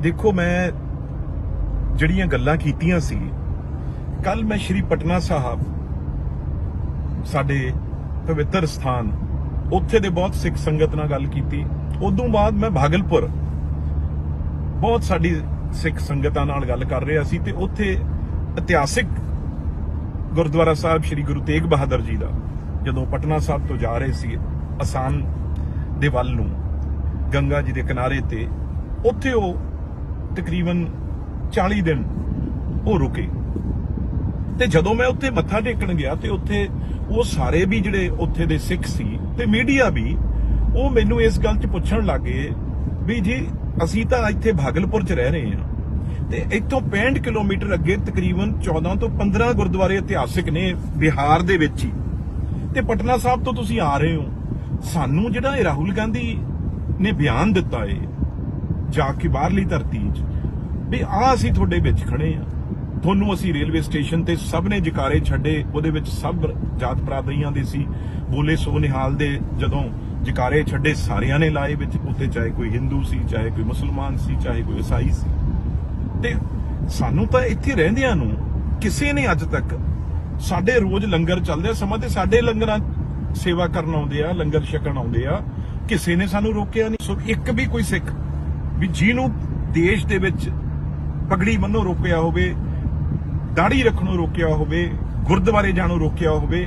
ਦੇਖੋ, ਮੈਂ ਜਿਹੜੀਆਂ ਗੱਲਾਂ ਕੀਤੀਆਂ ਸੀ ਕੱਲ ਮੈਂ ਸ਼੍ਰੀ ਪਟਨਾ ਸਾਹਿਬ, ਸਾਡੇ ਪਵਿੱਤਰ ਸਥਾਨ, ਉੱਥੇ ਦੇ ਬਹੁਤ ਸਿੱਖ ਸੰਗਤ ਨਾਲ ਗੱਲ ਕੀਤੀ। ਉਦੋਂ ਬਾਅਦ ਮੈਂ ਭਾਗਲਪੁਰ, ਬਹੁਤ ਸਾਡੀ ਸਿੱਖ ਸੰਗਤਾਂ ਨਾਲ ਗੱਲ ਕਰ ਰਿਹਾ ਸੀ ਤੇ ਉੱਥੇ ਇਤਿਹਾਸਿਕ ਗੁਰਦੁਆਰਾ ਸਾਹਿਬ ਸ੍ਰੀ ਗੁਰੂ ਤੇਗ ਬਹਾਦਰ ਜੀ ਦਾ, ਜਦੋਂ ਪਟਨਾ ਸਾਹਿਬ ਤੋਂ ਜਾ ਰਹੇ ਸੀ ਅਸਾਮ ਦੇ ਵੱਲ ਨੂੰ, ਗੰਗਾ ਜੀ ਦੇ ਕਿਨਾਰੇ ਤੇ, ਉੱਥੇ ਉਹ ਤਕਰੀਬਨ 40 ਦਿਨ ਉਹ ਰੁਕੇ। ਤੇ ਜਦੋਂ ਮੈਂ ਉੱਥੇ ਮੱਥਾ ਟੇਕਣ ਗਿਆ ਤੇ ਉੱਥੇ ਉਹ ਸਾਰੇ ਵੀ ਜਿਹੜੇ ਉੱਥੇ ਦੇ ਸਿੱਖ ਸੀ ਤੇ ਮੀਡੀਆ ਵੀ, ਉਹ ਮੈਨੂੰ ਇਸ ਗੱਲ 'ਚ ਪੁੱਛਣ ਲੱਗੇ ਵੀ ਜੀ, ਅਸੀਂ ਤਾਂ ਇੱਥੇ ਭਾਗਲਪੁਰ 'ਚ ਰਹਿ ਰਹੇ ਹਾਂ ਤੇ ਇੱਥੋਂ 65 ਕਿਲੋਮੀਟਰ ਅੱਗੇ ਤਕਰੀਬਨ 14 ਤੋਂ 15 ਗੁਰਦੁਆਰੇ ਇਤਿਹਾਸਿਕ ਨੇ ਬਿਹਾਰ ਦੇ ਵਿੱਚ ਹੀ। ਤੇ ਪਟਨਾ ਸਾਹਿਬ ਤੋਂ ਤੁਸੀਂ ਆ ਰਹੇ ਹੋ। ਸਾਨੂੰ ਜਿਹੜਾ ਇਹ ਰਾਹੁਲ ਗਾਂਧੀ ਨੇ ਬਿਆਨ ਦਿੱਤਾ ਏ ਜਾ ਕੇ ਬਾਹਰਲੀ ਧਰਤੀ 'ਚ ਵੀ ਆ ਅਸੀਂ ਤੁਹਾਡੇ ਵਿੱਚ ਖੜੇ ਆ ਤੁਹਾਨੂੰ ਅਸੀਂ ਰੇਲਵੇ ਸਟੇਸ਼ਨ ਤੇ ਸਭ ਨੇ ਜਕਾਰੇ ਛੱਡੇ, ਉਹਦੇ ਵਿੱਚ ਸਭ ਜਾਤ ਬਰਾਦਰੀਆਂ ਦੇ ਸੀ। ਬੋਲੇ ਸੋ ਨਿਹਾਲ ਦੇ ਜਦੋਂ ਜਕਾਰੇ ਛੱਡੇ, ਸਾਰਿਆਂ ਨੇ ਲਾਏ ਵਿੱਚ। ਉੱਤੇ ਚਾਹੇ ਕੋਈ ਹਿੰਦੂ ਸੀ, ਚਾਹੇ ਕੋਈ ਮੁਸਲਮਾਨ ਸੀ, ਚਾਹੇ ਕੋਈ ਈਸਾਈ ਸੀ। ਤੇ ਸਾਨੂੰ ਤਾਂ ਇੱਥੇ ਰਹਿੰਦਿਆਂ ਨੂੰ ਕਿਸੇ ਨੇ ਅੱਜ ਤੱਕ ਸਾਡੇ ਰੋਜ਼ ਲੰਗਰ ਚੱਲਦੇ ਆ ਸਮਾਂ ਤੇ ਸਾਡੇ ਲੰਗਰਾਂ ਸੇਵਾ ਕਰਨ ਆਉਂਦੇ ਆ, ਲੰਗਰ ਛਕਣ ਆਉਂਦੇ ਆ। ਕਿਸੇ ਨੇ ਸਾਨੂੰ ਰੋਕਿਆ ਨਹੀਂ। ਸੋ ਇੱਕ ਵੀ ਕੋਈ ਸਿੱਖ ਵੀ ਜਿਹਨੂੰ ਦੇਸ਼ ਦੇ ਵਿੱਚ ਪਗੜੀ ਬੰਨੋ ਰੋਕਿਆ ਹੋਵੇ ਦਾੜੀ ਰੱਖਣੋਂ ਰੋਕਿਆ ਹੋਵੇ, ਗੁਰਦੁਆਰੇ ਜਾਣੋਂ ਰੋਕਿਆ ਹੋਵੇ,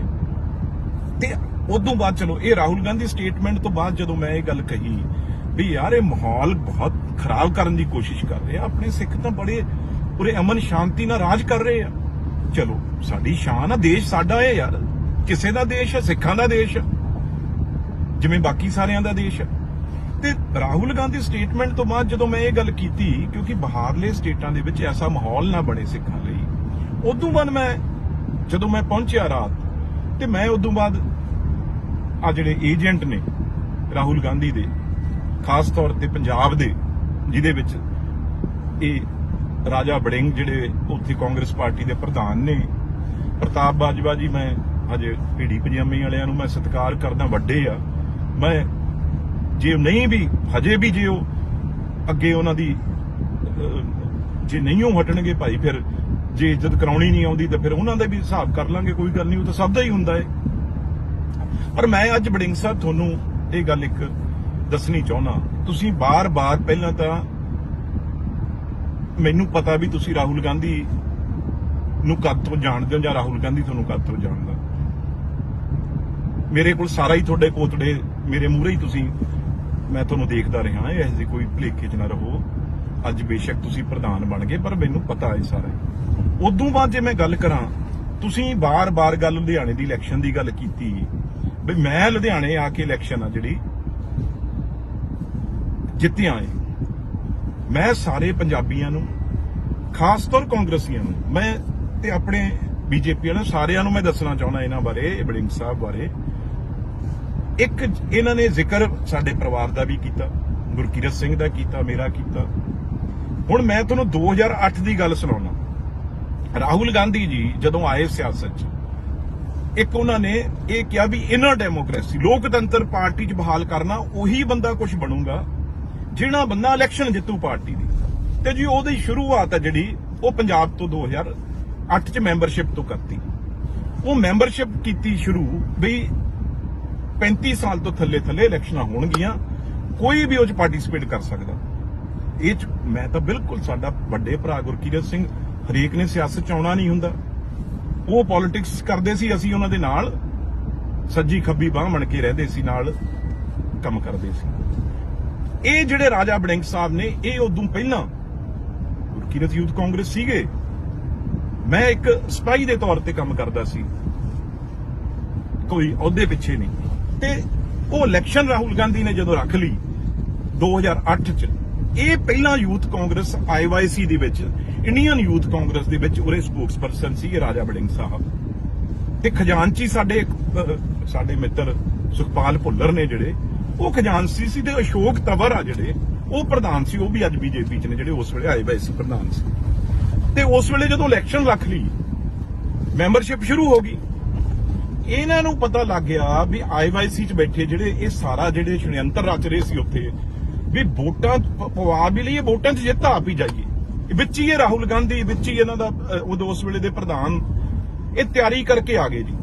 ਤੇ ਉਦੋਂ ਬਾਅਦ ਚਲੋ, ਇਹ ਰਾਹੁਲ ਗਾਂਧੀ ਸਟੇਟਮੈਂਟ ਤੋਂ ਬਾਅਦ ਜਦੋਂ ਮੈਂ ਇਹ ਗੱਲ ਕਹੀ ਵੀ ਯਾਰ ਇਹ ਮਾਹੌਲ ਬਹੁਤ ਖਰਾਬ ਕਰਨ ਦੀ ਕੋਸ਼ਿਸ਼ ਕਰ ਰਹੇ ਆ ਆਪਣੇ ਸਿੱਖ ਤਾਂ ਬੜੇ ਪੂਰੇ ਅਮਨ ਸ਼ਾਂਤੀ ਨਾਲ ਰਾਜ ਕਰ ਰਹੇ ਆ। ਚਲੋ, ਸਾਡੀ ਸ਼ਾਨ ਆ, ਦੇਸ਼ ਸਾਡਾ ਹੈ ਯਾਰ, ਕਿਸੇ ਦਾ ਦੇਸ਼ ਹੈ ਸਿੱਖਾਂ ਦਾ ਦੇਸ਼ ਹੈ ਜਿਵੇਂ ਬਾਕੀ ਸਾਰਿਆਂ ਦਾ ਦੇਸ਼ ਹੈ ਤੇ ਰਾਹੁਲ ਗਾਂਧੀ ਸਟੇਟਮੈਂਟ ਤੋਂ ਬਾਅਦ ਜਦੋਂ ਮੈਂ ਇਹ ਗੱਲ ਕੀਤੀ, ਕਿਉਂਕਿ ਬਾਹਰਲੇ ਸਟੇਟਾਂ ਦੇ ਵਿੱਚ ਐਸਾ ਮਾਹੌਲ ਨਾ ਬਣੇ ਸਿੱਖਾਂ ਲਈ, ਉਦੋਂ ਬਾਅਦ ਮੈਂ, ਜਦੋਂ ਮੈਂ ਪਹੁੰਚਿਆ ਰਾਤ, ਤੇ ਮੈਂ ਉਦੋਂ ਬਾਅਦ ਆ ਜਿਹੜੇ ਏਜੰਟ ਨੇ ਰਾਹੁਲ ਗਾਂਧੀ ਦੇ, ਖਾਸ ਤੌਰ ਤੇ ਪੰਜਾਬ ਦੇ, ਜਿਹਦੇ ਵਿੱਚ ਇਹ ਰਾਜਾ ਬੜਿੰਗ ਜਿਹੜੇ ਉੱਥੇ ਕਾਂਗਰਸ ਪਾਰਟੀ ਦੇ ਪ੍ਰਧਾਨ ਨੇ, ਪ੍ਰਤਾਪ ਬਾਜਵਾ ਜੀ, ਮੈਂ ਅਜੇ ਪੀੜੀ ਪਜਾਮੀ ਵਾਲਿਆਂ ਨੂੰ ਮੈਂ ਸਤਿਕਾਰ ਕਰਦਾ, ਵੱਡੇ ਆ, ਮੈਂ ਜੇ ਨਹੀਂ ਵੀ, ਹਜੇ ਵੀ ਜੇ ਉਹ ਅੱਗੇ ਉਹਨਾਂ ਦੀ ਜੇ ਨਹੀਂ ਉਹ ਹਟਣਗੇ ਭਾਈ, ਫਿਰ ਜੇ ਇੱਜ਼ਤ ਕਰਾਉਣੀ ਨਹੀਂ ਆਉਂਦੀ ਤਾਂ ਫਿਰ ਉਹਨਾਂ ਦਾ ਵੀ ਹਿਸਾਬ ਕਰ ਲਾਂਗੇ, ਕੋਈ ਗੱਲ ਨਹੀਂ, ਉਹ ਤਾਂ ਸਭ ਦਾ ਹੀ ਹੁੰਦਾ ਹੈ ਪਰ ਮੈਂ ਅੱਜ ਬੜਿੰਗ ਸਾਹਿਬ ਤੁਹਾਨੂੰ ਇਹ ਗੱਲ ਇੱਕ ਦੱਸਣੀ ਚਾਹੁੰਦਾ। ਤੁਸੀਂ ਬਾਰ-ਬਾਰ ਪਹਿਲਾਂ ਤਾਂ ਮੈਨੂੰ ਪਤਾ ਵੀ ਤੁਸੀਂ ਰਾਹੁਲ ਗਾਂਧੀ ਨੂੰ ਕਦ ਤੋਂ ਜਾਣਦੇ ਹੋ ਜਾਂ ਰਾਹੁਲ ਗਾਂਧੀ ਤੁਹਾਨੂੰ ਕਦ ਤੋਂ ਜਾਣਦਾ। ਮੇਰੇ ਕੋਲ ਸਾਰਾ ਹੀ ਤੁਹਾਡੇ ਕੋਤੜੇ ਮੇਰੇ ਮੂਹਰੇ ਹੀ ਤੁਸੀਂ ਮੈਂ ਤੁਹਾਨੂੰ ਦੇਖਦਾ ਰਿਹਾ ਇਹ ਜਿਹੇ ਕੋਈ ਭੁਲੇਖੇ 'ਚ ਨਾ ਰਹੋ। ਅੱਜ ਬੇਸ਼ੱਕ ਤੁਸੀਂ ਪ੍ਰਧਾਨ ਬਣ ਗਏ, ਪਰ ਮੈਨੂੰ ਪਤਾ ਹੈ ਸਾਰਾ। ਉਦੋਂ ਬਾਅਦ ਜੇ ਮੈਂ ਗੱਲ ਕਰਾਂ, ਤੁਸੀਂ ਬਾਰ-ਬਾਰ ਗੱਲ ਲੁਧਿਆਣੇ ਦੀ ਇਲੈਕਸ਼ਨ ਦੀ ਗੱਲ ਕੀਤੀ। ਵੀ ਮੈਂ ਲੁਧਿਆਣੇ ਆ ਕੇ ਇਲੈਕਸ਼ਨ ਆ ਜਿਹੜੀ, ਜਿੱਤਿਆ ਏ। ਮੈਂ ਸਾਰੇ ਪੰਜਾਬੀਆਂ ਨੂੰ, ਖਾਸ ਤੌਰ ਕਾਂਗਰਸੀਆਂ ਨੂੰ, ਮੈਂ ਤੇ ਆਪਣੇ ਬੀਜੇਪੀ ਵਾਲੇ ਸਾਰਿਆਂ ਨੂੰ ਮੈਂ ਦੱਸਣਾ ਚਾਹੁੰਦਾ ਇਹਨਾਂ ਬਾਰੇ ਬੜਿੰਗ ਸਾਹਿਬ ਬਾਰੇ। ਇੱਕ ਇਹਨਾਂ ਨੇ ਜ਼ਿਕਰ ਸਾਡੇ ਪਰਿਵਾਰ ਦਾ ਵੀ ਕੀਤਾ, ਗੁਰਕੀਰਤ ਸਿੰਘ ਦਾ ਕੀਤਾ, ਮੇਰਾ ਕੀਤਾ। ਹੁਣ ਮੈਂ ਤੁਹਾਨੂੰ 2008 ਦੀ ਗੱਲ ਸੁਣਾਉਣਾ ਰਾਹੁਲ ਗਾਂਧੀ ਜੀ ਜਦੋਂ ਆਏ ਸਿਆਸਤ 'ਚ, ਇੱਕ ਉਹਨਾਂ ਨੇ ਇਹ ਕਿਹਾ ਵੀ ਇਨਰ ਡੈਮੋਕ੍ਰੇਸੀ, ਲੋਕਤੰਤਰ ਪਾਰਟੀ 'ਚ ਬਹਾਲ ਕਰਨਾ, ਉਹੀ ਬੰਦਾ ਕੁਝ ਬਣੂਗਾ ਜਿਹੜਾ ਬੰਦਾ ਇਲੈਕਸ਼ਨ ਜਿੱਤੂ ਪਾਰਟੀ ਦੀ। ਤੇ ਜੀ ਉਹਦੀ ਸ਼ੁਰੂਆਤ ਹੈ ਜਿਹੜੀ, ਉਹ ਪੰਜਾਬ ਤੋਂ 2008 'ਚ ਮੈਂਬਰਸ਼ਿਪ ਤੋਂ ਕਰਤੀ। ਉਹ ਮੈਂਬਰਸ਼ਿਪ ਕੀਤੀ ਸ਼ੁਰੂ ਵੀ 35 ਸਾਲ ਤੋਂ ਥੱਲੇ ਥੱਲੇ ਇਲੈਕਸ਼ਨਾਂ ਹੋਣਗੀਆਂ, ਕੋਈ ਵੀ ਉਹ 'ਚ ਪਾਰਟਿਸਿਪੇਟ ਕਰ ਸਕਦਾ। ਇਹ 'ਚ ਮੈਂ ਤਾਂ ਬਿਲਕੁਲ ਸਾਡਾ ਵੱਡੇ ਭਰਾ ਗੁਰਕੀਰਤ ਸਿੰਘ ਹਰੇਕ ਨੇ ਸਿਆਸਤ 'ਚ ਆਉਣਾ ਨਹੀਂ ਹੁੰਦਾ। ਉਹ ਪੋਲਿਟਿਕਸ ਕਰਦੇ ਸੀ, ਅਸੀਂ ਉਹਨਾਂ ਦੇ ਨਾਲ ਸੱਜੀ ਖੱਬੀ ਬਾਹ ਬਣ ਕੇ ਰਹਿੰਦੇ ਸੀ, ਨਾਲ ਕੰਮ ਕਰਦੇ ਸੀ। ਇਹ ਜਿਹੜੇ ਰਾਜਾ ਬੜਿੰਗ ਸਾਹਿਬ ਨੇ, ਇਹ ਉਦੋਂ ਪਹਿਲਾਂ ਗੁਰਕੀਰਤ ਯੂਥ ਕਾਂਗਰਸ ਸੀਗੇ। ਮੈਂ ਇੱਕ ਸਪਾਈ ਦੇ ਤੌਰ ਤੇ ਕੰਮ ਕਰਦਾ ਸੀ। ਕੋਈ ਅਹੁਦੇ ਪਿੱਛੇ ਨਹੀਂ। ਤੇ ਉਹ ਇਲੈਕਸ਼ਨ ਰਾਹੁਲ ਗਾਂਧੀ ਨੇ ਜਦੋਂ ਰੱਖ ਲਈ 2008 ਚ, ਇਹ ਪਹਿਲਾਂ ਯੂਥ ਕਾਂਗਰਸ ਆਈਵਾਈਸੀ ਦੇ ਵਿੱਚ, ਇੰਡੀਅਨ ਯੂਥ ਕਾਂਗਰਸ ਦੇ ਵਿੱਚ ਉਹਦੇ ਸਪੋਕਸਪਰਸਨ ਸੀ ਇਹ ਰਾਜਾ ਬੜਿੰਗ ਸਾਹਿਬ। ਤੇ ਖਜ਼ਾਨਚੀ ਸਾਡੇ ਸਾਡੇ ਮਿੱਤਰ ਸੁਖਪਾਲ ਭੁੱਲਰ ਨੇ ਜਿਹੜੇ, ਉਹ ਖਜ਼ਾਨਚੀ ਸੀ ਤੇ ਅਸ਼ੋਕ ਤਵਰ ਆ ਜਿਹੜੇ, ਉਹ ਪ੍ਰਧਾਨ ਸੀ, ਉਹ ਵੀ ਅੱਜ ਬੀਜੇਪੀ ਚ ਨੇ ਜਿਹੜੇ ਉਸ ਵੇਲੇ ਆਈਵਾਈਸੀ ਪ੍ਰਧਾਨ ਸੀ। ਤੇ ਉਸ ਵੇਲੇ ਜਦੋਂ ਇਲੈਕਸ਼ਨ ਰੱਖ ਲਈ ਮੈਂਬਰਸ਼ਿਪ ਸ਼ੁਰੂ ਹੋ ਗਈ। ਇਹਨਾਂ ਨੂੰ ਪਤਾ ਲੱਗ ਗਿਆ ਵੀ ਆਈਵਾਈਸੀ ਚ ਬੈਠੇ ਜਿਹੜੇ ਇਹ ਸਾਰਾ ਜਿਹੜੇ ਸ਼ਣਯੰਤਰ ਰਚ ਰਹੇ ਸੀ ਉੱਥੇ, ਵੀ ਵੋਟਾਂ ਪਵਾ ਵੀ ਲਈਏ, ਵੋਟਾਂ 'ਚ ਜਿੱਤ ਆਪ ਹੀ ਜਾਈਏ। ਵਿੱਚ ਹੀ ਇਹ ਰਾਹੁਲ ਗਾਂਧੀ, ਵਿੱਚ ਹੀ ਇਹਨਾਂ ਦਾ ਉਦੋਂ ਉਸ ਵੇਲੇ ਦੇ ਪ੍ਰਧਾਨ, ਇਹ ਤਿਆਰੀ ਕਰਕੇ ਆ ਗਏ ਜੀ।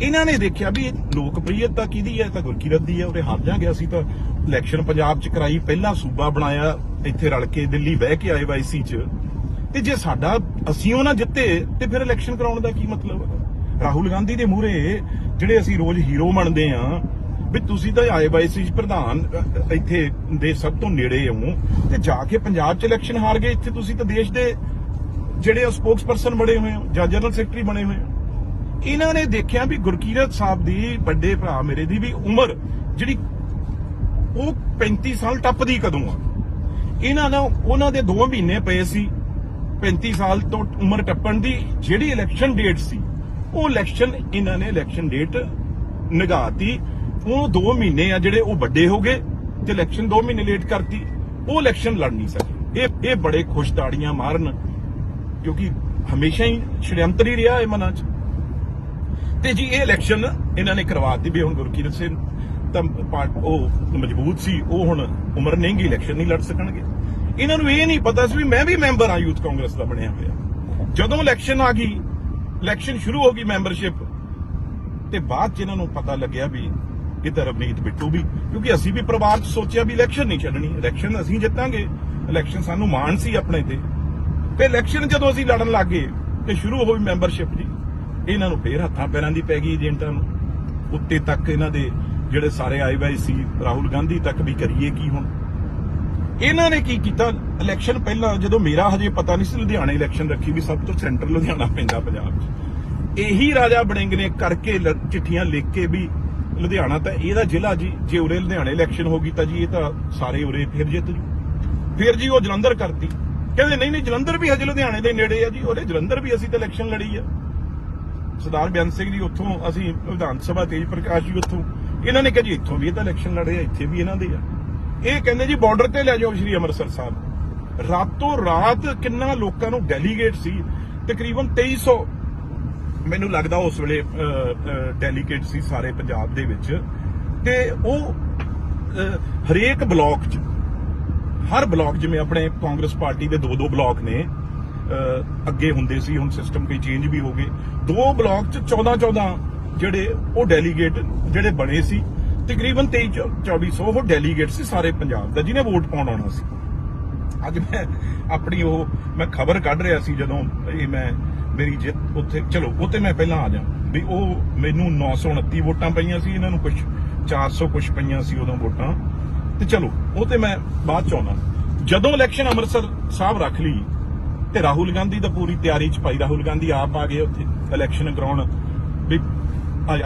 ਇਹਨਾਂ ਨੇ ਦੇਖਿਆ ਵੀ ਇਹ ਲੋਕਪ੍ਰਿਯਤਾ ਕਿਹਦੀ ਹੈ? ਤਾਂ ਗੁਰਕੀਰਤ ਦੀ ਹੈ, ਉਹਦੇ ਹਾਰ ਜਾਂ ਗਿਆ ਸੀ ਤਾਂ ਇਲੈਕਸ਼ਨ ਪੰਜਾਬ 'ਚ ਕਰਾਈ, ਪਹਿਲਾ ਸੂਬਾ ਬਣਾਇਆ, ਇੱਥੇ ਰਲ ਕੇ ਦਿੱਲੀ ਬਹਿ ਕੇ ਆਏ ਵਾਈਸੀ 'ਚ। ਤੇ ਜੇ ਸਾਡਾ, ਅਸੀਂ ਉਹ ਨਾ ਜਿੱਤੇ, ਤੇ ਫਿਰ ਇਲੈਕਸ਼ਨ ਕਰਾਉਣ ਦਾ ਕੀ ਮਤਲਬ ਹੈ ਰਾਹੁਲ ਗਾਂਧੀ ਦੇ ਮੂਹਰੇ ਜਿਹੜੇ ਅਸੀਂ ਰੋਜ਼ ਹੀਰੋ ਮੰਨਦੇ ਆ, ਵੀ ਤੁਸੀਂ ਤਾਂ ਆਏ ਵਾਈਸੀ 'ਚ ਪ੍ਰਧਾਨ ਇੱਥੇ ਦੇ ਸਭ ਤੋਂ ਨੇੜੇ ਹੋ ਤੇ ਜਾ ਕੇ ਪੰਜਾਬ 'ਚ ਇਲੈਕਸ਼ਨ ਹਾਰ ਗਏ ਇੱਥੇ ਤੁਸੀਂ ਤਾਂ ਦੇਸ਼ ਦੇ ਜਿਹੜੇ ਸਪੋਕਸਪਰਸਨ ਬਣੇ ਹੋਏ ਹੋ, ਜਾਂ ਜਨਰਲ ਸੈਕਟਰੀ ਬਣੇ ਹੋਏ ਹੋ। ਇਹਨਾਂ ਨੇ ਦੇਖਿਆ ਵੀ ਗੁਰਕੀਰਤ ਸਾਹਿਬ ਦੀ ਵੱਡੇ ਭਰਾ ਮੇਰੇ ਦੀ ਵੀ ਉਮਰ, ਜਿਹੜੀ ਉਹ 35 ਸਾਲ ਟੱਪਦੀ ਕਦੋਂ ਆ? ਇਹਨਾਂ ਦਾ, ਉਹਨਾਂ ਦੇ 2 ਮਹੀਨੇ ਪਏ ਸੀ 35 ਸਾਲ ਤੋਂ ਉਮਰ ਟੱਪਣ ਦੀ, ਜਿਹੜੀ ਇਲੈਕਸ਼ਨ ਡੇਟ ਸੀ ਉਹ ਇਲੈਕਸ਼ਨ ਇਹਨਾਂ ਨੇ ਇਲੈਕਸ਼ਨ ਡੇਟ ਨਿਗਾਤੀ ਉਹ 2 ਮਹੀਨੇ ਆ ਜਿਹੜੇ ਉਹ ਵੱਡੇ ਹੋ ਗਏ ਤੇ ਇਲੈਕਸ਼ਨ 2 ਮਹੀਨੇ ਲੇਟ ਕਰਤੀ। ਉਹ ਇਲੈਕਸ਼ਨ ਲੜ ਨਹੀਂ ਸਕੇ। ਇਹ ਇਹ ਬੜੇ ਖੁਸ਼ ਤਾੜੀਆਂ ਮਾਰਨ, ਕਿਉਂਕਿ ਹਮੇਸ਼ਾ ਹੀ ਛੜਯੰਤਰ ਹੀ ਰਿਹਾ ਇਹ ਮਨਾਂ 'ਚ। ਤੇ ਜੀ ਇਹ ਇਲੈਕਸ਼ਨ ਇਹਨਾਂ ਨੇ ਕਰਵਾਤੀ ਵੀ ਹੁਣ ਗੁਰਕੀਰਤ ਸਿੰਘ ਤਾਂ ਪਾਰਟ ਉਹ ਮਜ਼ਬੂਤ ਸੀ, ਉਹ ਹੁਣ ਉਮਰ ਨਹੀਂ ਗਈ ਇਲੈਕਸ਼ਨ ਨਹੀਂ ਲੜ ਸਕਣਗੇ। ਇਹਨਾਂ ਨੂੰ ਇਹ ਨਹੀਂ ਪਤਾ ਸੀ ਵੀ ਮੈਂ ਵੀ ਮੈਂਬਰ ਆ ਯੂਥ ਕਾਂਗਰਸ ਦਾ ਬਣਿਆ ਹੋਇਆ। ਜਦੋਂ ਇਲੈਕਸ਼ਨ ਆ ਗਈ ਇਲੈਕਸ਼ਨ ਸ਼ੁਰੂ ਹੋ ਗਈ ਮੈਂਬਰਸ਼ਿਪ। ਤੇ ਬਾਅਦ ਚ ਇਹਨਾਂ ਨੂੰ ਪਤਾ ਲੱਗਿਆ ਵੀ ਇਹ ਰਵਨੀਤ ਬਿੱਟੂ ਵੀ, ਕਿਉਂਕਿ ਅਸੀਂ ਵੀ ਪਰਿਵਾਰ ਚ ਸੋਚਿਆ ਵੀ ਇਲੈਕਸ਼ਨ ਨਹੀਂ ਛੱਡਣੀ, ਇਲੈਕਸ਼ਨ ਅਸੀਂ ਜਿੱਤਾਂਗੇ। ਇਲੈਕਸ਼ਨ ਸਾਨੂੰ ਮਾਣ ਸੀ ਆਪਣੇ ਤੇ। ਤੇ ਇਲੈਕਸ਼ਨ ਜਦੋਂ ਅਸੀਂ ਲੜਨ ਲੱਗ ਗਏ, ਤੇ ਸ਼ੁਰੂ ਹੋਈ ਮੈਂਬਰਸ਼ਿਪ ਦੀ, ਇਹਨਾਂ ਨੂੰ ਫੇਰ ਹੱਥਾਂ ਪੈਰਾਂ ਦੀ ਪੈ ਗਈ ਏਜੰਟਾਂ ਨੂੰ। ਉੱਤੇ ਤੱਕ ਇਹਨਾਂ ਦੇ ਜਿਹੜੇ ਸਾਰੇ ਆਏ ਵਾਈ ਸੀ, ਰਾਹੁਲ ਗਾਂਧੀ ਤੱਕ ਵੀ ਕਰੀਏ ਕੀ ਹੁਣ? ਇਹਨਾਂ ਨੇ ਕੀ ਕੀਤਾ? ਇਲੈਕਸ਼ਨ ਪਹਿਲਾਂ ਜਦੋਂ ਮੇਰਾ ਹਜੇ ਪਤਾ ਨਹੀਂ ਸੀ ਲੁਧਿਆਣਾ ਇਲੈਕਸ਼ਨ ਰੱਖੀ ਵੀ ਸਭ ਤੋਂ ਸੈਂਟਰ ਲੁਧਿਆਣਾ ਪੈਂਦਾ ਪੰਜਾਬ 'ਚ। ਇਹੀ ਰਾਜਾ ਬਣਿੰਗ ਨੇ ਕਰਕੇ ਚਿੱਠੀਆਂ ਲਿਖ ਕੇ ਵੀ ਲੁਧਿਆਣਾ ਤਾਂ ਇਹਦਾ ਜ਼ਿਲ੍ਹਾ ਜੀ, ਜੇ ਉਰੇ ਲੁਧਿਆਣੇ ਇਲੈਕਸ਼ਨ ਹੋ ਗਈ ਤਾਂ ਜੀ ਇਹ ਤਾਂ ਸਾਰੇ ਉਰੇ ਫਿਰ ਜਿੱਤ ਜੂ। ਫਿਰ ਜੀ ਉਹ ਜਲੰਧਰ ਕਰਤੀ। ਕਹਿੰਦੇ ਨਹੀਂ ਨਹੀਂ, ਜਲੰਧਰ ਵੀ ਹਜੇ ਲੁਧਿਆਣੇ ਦੇ ਨੇੜੇ ਆ ਜੀ, ਉਹਦੇ ਜਲੰਧਰ ਵੀ ਅਸੀਂ ਤਾਂ ਇਲੈਕਸ਼ਨ ਲੜੀ ਆ। ਸਰਦਾਰ ਬਿਆਨ ਸਿੰਘ ਜੀ ਉੱਥੋਂ ਅਸੀਂ ਵਿਧਾਨ ਸਭਾ ਤੇਜ ਪ੍ਰਕਾਸ਼ ਜੀ ਉੱਥੋਂ, ਇਹਨਾਂ ਨੇ ਕਿਹਾ ਜੀ ਇੱਥੋਂ ਵੀ ਇਹ ਤਾਂ ਇਲੈਕਸ਼ਨ ਲੜੇ ਆ, ਇੱਥੇ ਵੀ ਇਹਨਾਂ ਦੇ ਆ। ਇਹ ਕਹਿੰਦੇ ਜੀ ਬਾਰਡਰ ਤੇ ਲੈ ਜਾਓ ਸ਼੍ਰੀ ਅੰਮ੍ਰਿਤਸਰ ਸਾਹਿਬ। ਰਾਤੋਂ ਰਾਤ ਕਿੰਨਾ ਲੋਕਾਂ ਨੂੰ ਡੈਲੀਗੇਟ ਸੀ? ਤਕਰੀਬਨ 2300 ਮੈਨੂੰ ਲੱਗਦਾ ਉਸ ਵੇਲੇ ਡੈਲੀਗੇਟ ਸੀ ਸਾਰੇ ਪੰਜਾਬ ਦੇ ਵਿੱਚ। ਤੇ ਉਹ ਹਰੇਕ ਬਲਾਕ 'ਚ, ਹਰ ਬਲਾਕ ਜਿਵੇਂ ਆਪਣੇ ਕਾਂਗਰਸ ਪਾਰਟੀ ਦੇ ਦੋ ਦੋ ਬਲਾਕ ਨੇ ਅੱਗੇ ਹੁੰਦੇ ਸੀ, ਹੁਣ ਸਿਸਟਮ ਕੋਈ ਚੇਂਜ ਵੀ ਹੋ ਗਏ ਦੋ ਬਲਾਕ 'ਚ 14 14 ਜਿਹੜੇ ਉਹ ਡੈਲੀਗੇਟ ਜਿਹੜੇ ਬਣੇ ਸੀ। ਤਕਰੀਬਨ 23 2400 ਉਹ ਡੈਲੀਗੇਟ ਸੀ ਸਾਰੇ ਪੰਜਾਬ ਦਾ, ਜਿਹਨੇ ਵੋਟ ਪਾਉਣ ਆਉਣਾ ਸੀ। ਅੱਜ ਮੈਂ ਆਪਣੀ ਉਹ, ਮੈਂ ਖਬਰ ਕੱਢ ਰਿਹਾ ਸੀ ਜਦੋਂ ਇਹ ਮੈਂ ਮੇਰੀ ਜਿੱਤ ਉੱਥੇ, ਚਲੋ, ਉੱਥੇ ਮੈਂ ਪਹਿਲਾਂ ਆ ਜਾ। ਵੀ ਉਹ ਮੈਨੂੰ 929 ਵੋਟਾਂ ਪਈਆਂ ਸੀ, ਇਹਨਾਂ ਨੂੰ ਕੁਝ 400 ਕੁਝ ਪਈਆਂ ਸੀ ਉਦੋਂ ਵੋਟਾਂ। ਤੇ ਚਲੋ ਉਹ ਤੇ ਮੈਂ ਬਾਅਦ ਚ ਆਉਣਾ। ਜਦੋਂ ਇਲੈਕਸ਼ਨ ਅੰਮ੍ਰਿਤਸਰ ਸਾਹਿਬ ਰੱਖ ਲਈ, ਤੇ ਰਾਹੁਲ ਗਾਂਧੀ ਤਾਂ ਪੂਰੀ ਤਿਆਰੀ ਚ ਪਾਈ ਰਾਹੁਲ ਗਾਂਧੀ ਆਪ ਆ ਗਏ ਉੱਥੇ ਇਲੈਕਸ਼ਨ ਕਰਾਉਣ। ਵੀ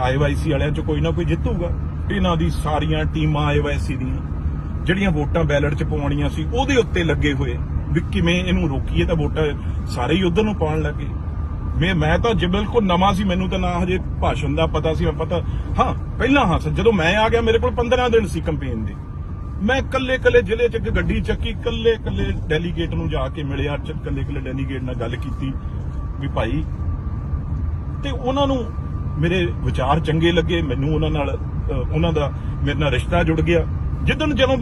ਆਈਵਾਈਸੀ ਵਾਲਿਆਂ ਚ ਕੋਈ ਨਾ ਕੋਈ ਜਿੱਤੂਗਾ। ਇਹਨਾਂ ਦੀ ਸਾਰੀਆਂ ਟੀਮਾਂ ਆਈਵਾਈਸੀ ਦੀਆਂ, ਜਿਹੜੀਆਂ ਵੋਟਾਂ ਬੈਲਟ 'ਚ ਪਵਾਉਣੀਆਂ ਸੀ, ਉਹਦੇ ਉੱਤੇ ਲੱਗੇ ਹੋਏ। ਵੀ ਕਿਵੇਂ ਇਹਨੂੰ ਰੋਕੀਏ ਤਾਂ ਵੋਟਾਂ ਸਾਰੇ ਹੀ ਉਧਰ ਨੂੰ ਪਾਉਣ ਲੱਗੇ। ਮੈਂ ਮੈਂ ਤਾਂ ਜੇ ਬਿਲਕੁਲ ਨਵਾਂ ਸੀ, ਮੈਨੂੰ ਤਾਂ ਨਾ ਹਜੇ ਭਾਸ਼ਣ ਦਾ ਪਤਾ ਸੀ, ਮੈਂ ਪਤਾ ਹਾਂ, ਪਹਿਲਾਂ ਹਾਂ ਜਦੋਂ ਮੈਂ ਆ ਗਿਆ, ਮੇਰੇ ਕੋਲ 15 ਦਿਨ ਸੀ ਕੰਪੇਨ ਦੇ। ਮੈਂ ਕੱਲੇ ਕੱਲੇ ਜ਼ਿਲ੍ਹੇ 'ਚ ਇੱਕ ਗੱਡੀ ਚੱਕੀ ਕੱਲੇ ਕੱਲੇ ਡੈਲੀਗੇਟ ਨੂੰ ਜਾ ਕੇ ਮਿਲਿਆ, ਚ ਕੱਲੇ ਕੱਲੇ ਡੈਲੀਗੇਟ ਨਾਲ ਗੱਲ ਕੀਤੀ, ਵੀ ਭਾਈ, ਤੇ ਉਹਨਾਂ ਨੂੰ ਮੇਰੇ ਵਿਚਾਰ ਚੰਗੇ ਲੱਗੇ, ਮੈਨੂੰ ਉਹਨਾਂ ਨਾਲ ਉਹਨਾਂ ਦਾ ਮੇਰੇ ਨਾਲ ਰਿਸ਼ਤਾ ਜੁੜ ਗਿਆ। ਜਿੱਦਣ ਜਦੋਂ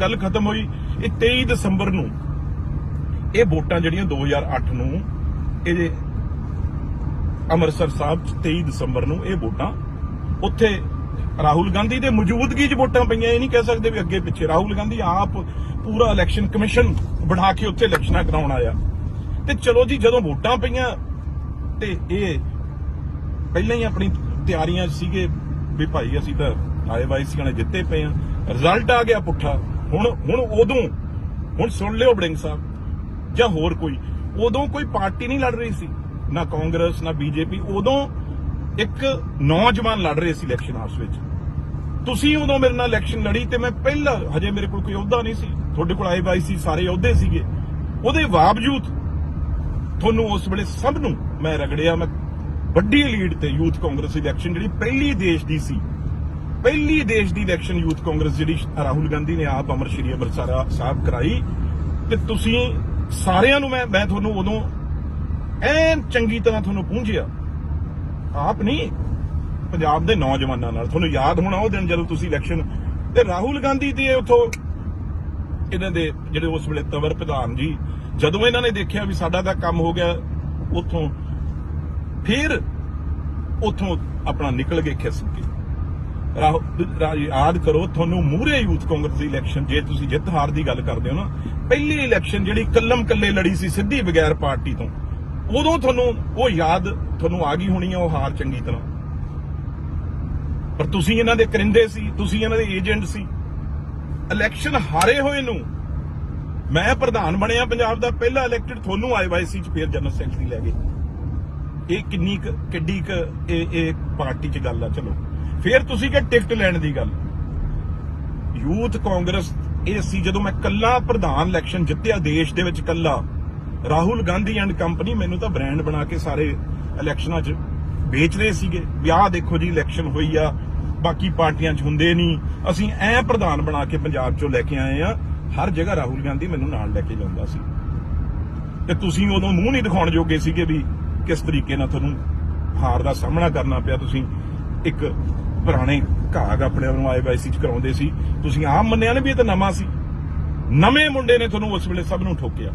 ਗੱਲ ਖਤਮ ਹੋਈ, ਇਹ 23 ਦਸੰਬਰ ਨੂੰ ਇਹ ਵੋਟਾਂ ਜਿਹੜੀਆਂ 2008 ਨੂੰ, ਇਹ ਅੰਮ੍ਰਿਤਸਰ ਸਾਹਿਬ 'ਚ 23 ਦਸੰਬਰ ਨੂੰ ਇਹ ਵੋਟਾਂ, ਉੱਥੇ ਰਾਹੁਲ ਗਾਂਧੀ ਦੇ ਮੌਜੂਦਗੀ 'ਚ ਵੋਟਾਂ ਪਈਆਂ, ਇਹ ਨਹੀਂ ਕਹਿ ਸਕਦੇ ਵੀ ਅੱਗੇ ਪਿੱਛੇ। ਰਾਹੁਲ ਗਾਂਧੀ ਆਪ ਪੂਰਾ ਇਲੈਕਸ਼ਨ ਕਮਿਸ਼ਨ ਬਣਾ ਕੇ ਉੱਥੇ ਇਲੈਕਸ਼ਨਾਂ ਕਰਾਉਣ ਆਇਆ। ਤੇ ਚਲੋ ਜੀ, ਜਦੋਂ ਵੋਟਾਂ ਪਈਆਂ, ਤੇ ਇਹ ਪਹਿਲਾਂ ਹੀ ਆਪਣੀ ਤਿਆਰੀਆਂ ਸੀਗੇ ਵੀ ਭਾਈ ਅਸੀਂ ਤਾਂ ਆਏ ਵਾਈਸੀਆਂ ਨੇ ਜਿੱਤੇ ਪਏ ਆ ਰਿਜ਼ਲਟ ਆ ਗਿਆ ਪੁੱਠਾ। ਹੁਣ ਹੁਣ ਉਦੋਂ, ਹੁਣ ਸੁਣ ਲਿਓ ਬੜਿੰਗ ਸਾਹਿਬ। ਜਾਂ ਹੋਰ ਕੋਈ। ਉਦੋਂ ਕੋਈ ਪਾਰਟੀ ਨਹੀਂ ਲੜ ਰਹੀ ਸੀ। ਨਾ ਕਾਂਗਰਸ, ਨਾ ਬੀਜੇਪੀ। ਉਦੋਂ ਇੱਕ ਨੌਜਵਾਨ ਲੜ ਰਹੇ ਸੀ ਇਲੈਕਸ਼ਨ ਹਾਊਸ ਵਿੱਚ। ਤੁਸੀਂ ਉਦੋਂ ਮੇਰੇ ਨਾਲ ਇਲੈਕਸ਼ਨ ਲੜੀ ਤੇ ਮੈਂ ਪਹਿਲਾਂ ਹਜੇ ਮੇਰੇ ਕੋਲ ਕੋਈ ਅਹੁਦਾ ਨਹੀਂ ਸੀ। ਤੁਹਾਡੇ ਕੋਲ ਆਏ ਵਾਈ ਸੀ, ਸਾਰੇ ਅਹੁਦੇ ਸੀਗੇ। ਉਹਦੇ ਬਾਵਜੂਦ ਤੁਹਾਨੂੰ ਉਸ ਵੇਲੇ ਸਭ ਨੂੰ ਮੈਂ ਰਗੜਿਆ, ਮੈਂ ਵੱਡੀ ਲੀਡ ਤੇ ਯੂਥ ਕਾਂਗਰਸ ਇਲੈਕਸ਼ਨ ਜਿਹੜੀ ਪਹਿਲੀ ਦੇਸ਼ ਦੀ ਸੀ। ਪਹਿਲੀ ਦੇਸ਼ ਦੀ ਇਲੈਕਸ਼ਨ ਯੂਥ ਕਾਂਗਰਸ ਜਿਹੜੀ ਰਾਹੁਲ ਗਾਂਧੀ ਨੇ ਆਪ ਅਮਰ ਸ਼੍ਰੀ ਅੰਮ੍ਰਿਤਸਰ ਸਾਹਿਬ ਕਰਾਈ। ਤੇ ਤੁਸੀਂ ਸਾਰਿਆਂ ਨੂੰ ਮੈਂ ਮੈਂ ਤੁਹਾਨੂੰ ਉਦੋਂ ਐਨ ਚੰਗੀ ਤਰ੍ਹਾਂ ਤੁਹਾਨੂੰ ਪਹੁੰਚਿਆ ਆਪ ਨਹੀਂ, ਪੰਜਾਬ ਦੇ ਨੌਜਵਾਨਾਂ ਨਾਲ। ਤੁਹਾਨੂੰ ਯਾਦ ਹੋਣਾ ਉਹ ਦਿਨ ਜਦੋਂ ਤੁਸੀਂ ਇਲੈਕਸ਼ਨ ਤੇ ਰਾਹੁਲ ਗਾਂਧੀ ਦੇ ਉਥੋਂ ਇਹਨਾਂ ਦੇ ਜਿਹੜੇ ਉਸ ਵੇਲੇ ਤਵਰ ਪ੍ਰਧਾਨ ਜੀ, ਜਦੋਂ ਇਹਨਾਂ ਨੇ ਦੇਖਿਆ ਵੀ ਸਾਡਾ ਤਾਂ ਕੰਮ ਹੋ ਗਿਆ ਉੱਥੋਂ ਫਿਰ ਉਥੋਂ ਆਪਣਾ ਨਿਕਲ ਗਏ ਖਿਸਕ ਕੇ ਰਾਹੁ- ਯਾਦ ਕਰੋ, ਤੁਹਾਨੂੰ ਮੂਰੇ ਯੂਥ ਕਾਂਗਰਸ ਦੀ ਇਲੈਕਸ਼ਨ ਜੇ ਤੁਸੀਂ ਜਿੱਤ ਹਾਰ ਦੀ ਗੱਲ ਕਰਦੇ ਹੋ ਨਾ, ਪਹਿਲੀ ਇਲੈਕਸ਼ਨ ਜਿਹੜੀ ਕੱਲਮ ਕੱਲੇ ਲੜੀ ਸੀ ਸਿੱਧੀ ਬਗੈਰ ਪਾਰਟੀ ਤੋਂ, ਉਦੋਂ ਤੁਹਾਨੂੰ ਉਹ ਯਾਦ ਤੁਹਾਨੂੰ ਆ ਗਈ ਹੋਣੀ ਆ, ਉਹ ਹਾਰ ਚੰਗੀ ਤਰ੍ਹਾਂ। ਪਰ ਤੁਸੀਂ ਇਹਨਾਂ ਦੇ ਕਰਿੰਦੇ ਸੀ, ਤੁਸੀਂ ਇਹਨਾਂ ਦੇ ਏਜੰਟ ਸੀ। ਇਲੈਕਸ਼ਨ ਹਾਰੇ ਹੋਏ ਨੂੰ, ਮੈਂ ਪ੍ਰਧਾਨ ਬਣਿਆ ਪੰਜਾਬ ਦਾ, ਪਹਿਲਾ ਇਲੈਕਟਡ ਤੁਹਾਨੂੰ ਆਈਵਾਈਸੀ ਚ ਫੇਰ ਜਨਰਲ ਸੈਕਟਰੀ ਲੈ ਗਏ। ਇਹ ਕਿੰਨੀ ਕੁ- ਕਿੱਡੀ ਕ ਇਹ ਇਹ ਪਾਰਟੀ ਚ ਗੱਲ ਆ, ਚਲੋ। ਫਿਰ ਤੁਸੀਂ ਕਿ ਟਿਕਟ ਲੈਣ ਦੀ ਗੱਲ। ਯੂਥ ਕਾਂਗਰਸ, ਇਹ ਸੀ ਜਦੋਂ ਮੈਂ ਕੱਲਾ ਪ੍ਰਧਾਨ ਇਲੈਕਸ਼ਨ ਜਿੱਤਿਆ ਦੇਸ਼ ਦੇ ਵਿੱਚ ਕੱਲਾ, ਰਾਹੁਲ ਗਾਂਧੀ ਐਂਡ ਕੰਪਨੀ ਮੈਨੂੰ ਤਾਂ ਬ੍ਰਾਂਡ ਬਣਾ ਕੇ ਸਾਰੇ ਇਲੈਕਸ਼ਨਾਂ 'ਚ ਵੇਚ ਰਹੇ ਸੀਗੇ। ਵੀ ਆਹ ਦੇਖੋ ਜੀ, ਇਲੈਕਸ਼ਨ ਹੋਈ ਆ, ਬਾਕੀ ਪਾਰਟੀਆਂ 'ਚ ਹੁੰਦੇ ਨਹੀਂ। ਅਸੀਂ ਐ ਪ੍ਰਧਾਨ ਬਣਾ ਕੇ ਪੰਜਾਬ 'ਚੋਂ ਲੈ ਕੇ ਆਏ ਆ, ਹਰ ਜਗ੍ਹਾ ਰਾਹੁਲ ਗਾਂਧੀ ਮੈਨੂੰ ਨਾਲ ਲੈ ਕੇ ਜਾਂਦਾ ਸੀ। ਤੇ ਤੁਸੀਂ ਉਦੋਂ ਮੂੰਹ ਨਹੀਂ ਦਿਖਾਉਣ ਜੋਗੇ ਸੀਗੇ ਵੀ ਕਿਸ ਤਰੀਕੇ ਨਾਲ ਤੁਹਾਨੂੰ ਹਾਰ ਦਾ ਸਾਹਮਣਾ ਕਰਨਾ ਪਿਆ? ਤੁਸੀਂ ਇੱਕ ਪੁਰਾਣੇ ਘਾਗ ਆਪਣੇ ਆਪ ਨੂੰ ਆਈਵਾਈਸੀ ਚ ਕਰਾਉਂਦੇ ਸੀ। ਤੁਸੀਂ ਆਮ ਮੰਨਿਆ ਨੇ ਵੀ ਇਹ ਤਾਂ ਨਵਾਂ ਸੀ। ਨਵੇਂ ਮੁੰਡੇ ਨੇ ਤੁਹਾਨੂੰ ਉਸ ਵੇਲੇ ਸਭ ਨੂੰ ਠੋਕਿਆ।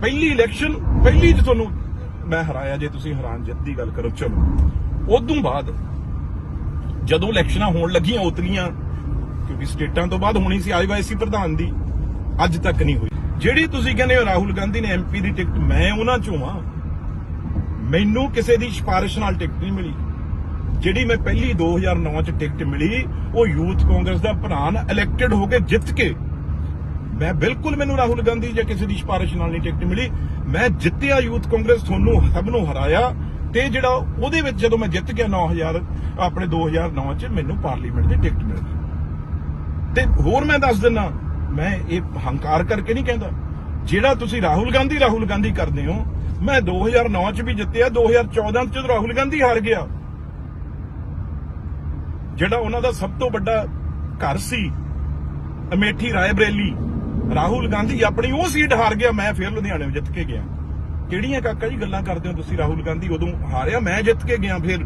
ਪਹਿਲੀ ਇਲੈਕਸ਼ਨ ਪਹਿਲੀ ਚ ਤੁਹਾਨੂੰ ਮੈਂ ਹਰਾਇਆ, ਜੇ ਤੁਸੀਂ ਹੈਰਾਨ ਜਿੱਤ ਦੀ ਗੱਲ ਕਰੋ, ਚਲੋ। ਉਦੋਂ ਬਾਅਦ ਜਦੋਂ ਇਲੈਕਸ਼ਨਾਂ ਹੋਣ ਲੱਗੀਆਂ ਉਤਲੀਆਂ, ਕਿਉਂਕਿ ਸਟੇਟਾਂ ਤੋਂ ਬਾਅਦ ਹੋਣੀ ਸੀ ਆਈਵਾਈਸੀ ਪ੍ਰਧਾਨ ਦੀ, ਅੱਜ ਤੱਕ ਨਹੀਂ ਹੋਈ। ਜਿਹੜੀ ਤੁਸੀਂ ਕਹਿੰਦੇ ਹੋ ਰਾਹੁਲ ਗਾਂਧੀ ਨੇ ਐਮਪੀ ਦੀ ਟਿਕਟ, ਮੈਂ ਉਹਨਾਂ ਚੋਂ ਆ ਮੈਨੂੰ ਕਿਸੇ ਦੀ ਸਿਫਾਰਿਸ਼ ਨਾਲ ਟਿਕਟ ਨਹੀਂ ਮਿਲੀ। ਜਿਹੜੀ ਮੈਂ ਪਹਿਲੀ 2009 ਚ ਟਿਕਟ ਮਿਲੀ, ਉਹ ਯੂਥ ਕਾਂਗਰਸ ਦਾ ਪ੍ਰਧਾਨ ਇਲੈਕਟਡ ਹੋ ਕੇ ਜਿੱਤ ਕੇ ਮੈਂ ਬਿਲਕੁਲ ਮੈਨੂੰ ਰਾਹੁਲ ਗਾਂਧੀ ਜਾਂ ਕਿਸੇ ਦੀ ਸਿਫਾਰਿਸ਼ ਨਾਲ ਨਹੀਂ ਟਿਕਟ ਮਿਲੀ। ਮੈਂ ਜਿੱਤਿਆ ਯੂਥ ਕਾਂਗਰਸ, ਤੁਹਾਨੂੰ ਸਭ ਨੂੰ ਹਰਾਇਆ ਤੇ ਜਿਹੜਾ ਉਹਦੇ ਵਿੱਚ ਜਦੋਂ ਮੈਂ ਜਿੱਤ ਗਿਆ 9000 ਆਪਣੇ 2009 ਚ ਮੈਨੂੰ ਪਾਰਲੀਮੈਂਟ ਦੀ ਟਿਕਟ ਮਿਲ ਗਈ। ਤੇ ਹੋਰ ਮੈਂ ਦੱਸ ਦਿੰਨਾ, ਮੈਂ ਇਹ ਹੰਕਾਰ ਕਰਕੇ ਨਹੀਂ ਕਹਿੰਦਾ। ਜਿਹੜਾ ਤੁਸੀਂ ਰਾਹੁਲ ਗਾਂਧੀ ਰਾਹੁਲ ਗਾਂਧੀ ਕਰਦੇ ਹੋ ਮੈਂ 2009 ਚ ਵੀ ਜਿੱਤਿਆ 2014 ਚ ਰਾਹੁਲ ਗਾਂਧੀ ਹਾਰ ਗਿਆ, ਜਿਹੜਾ ਉਹਨਾਂ ਦਾ ਸਭ ਤੋਂ ਵੱਡਾ ਘਰ ਸੀ, ਅਮੇਠੀ ਰਾਏਬਰੇਲੀ, ਰਾਹੁਲ ਗਾਂਧੀ ਆਪਣੀ ਉਹ ਸੀਟ ਹਾਰ ਗਿਆ, ਮੈਂ ਫਿਰ ਲੁਧਿਆਣੇ ਜਿੱਤ ਕੇ ਗਿਆ। ਕਿਹੜੀਆਂ ਕਾਕਾ ਜੀ ਗੱਲਾਂ ਕਰਦੇ ਹੋ ਤੁਸੀਂ, ਰਾਹੁਲ ਗਾਂਧੀ ਉਦੋਂ ਹਾਰਿਆ, ਮੈਂ ਜਿੱਤ ਕੇ ਗਿਆ ਫਿਰ,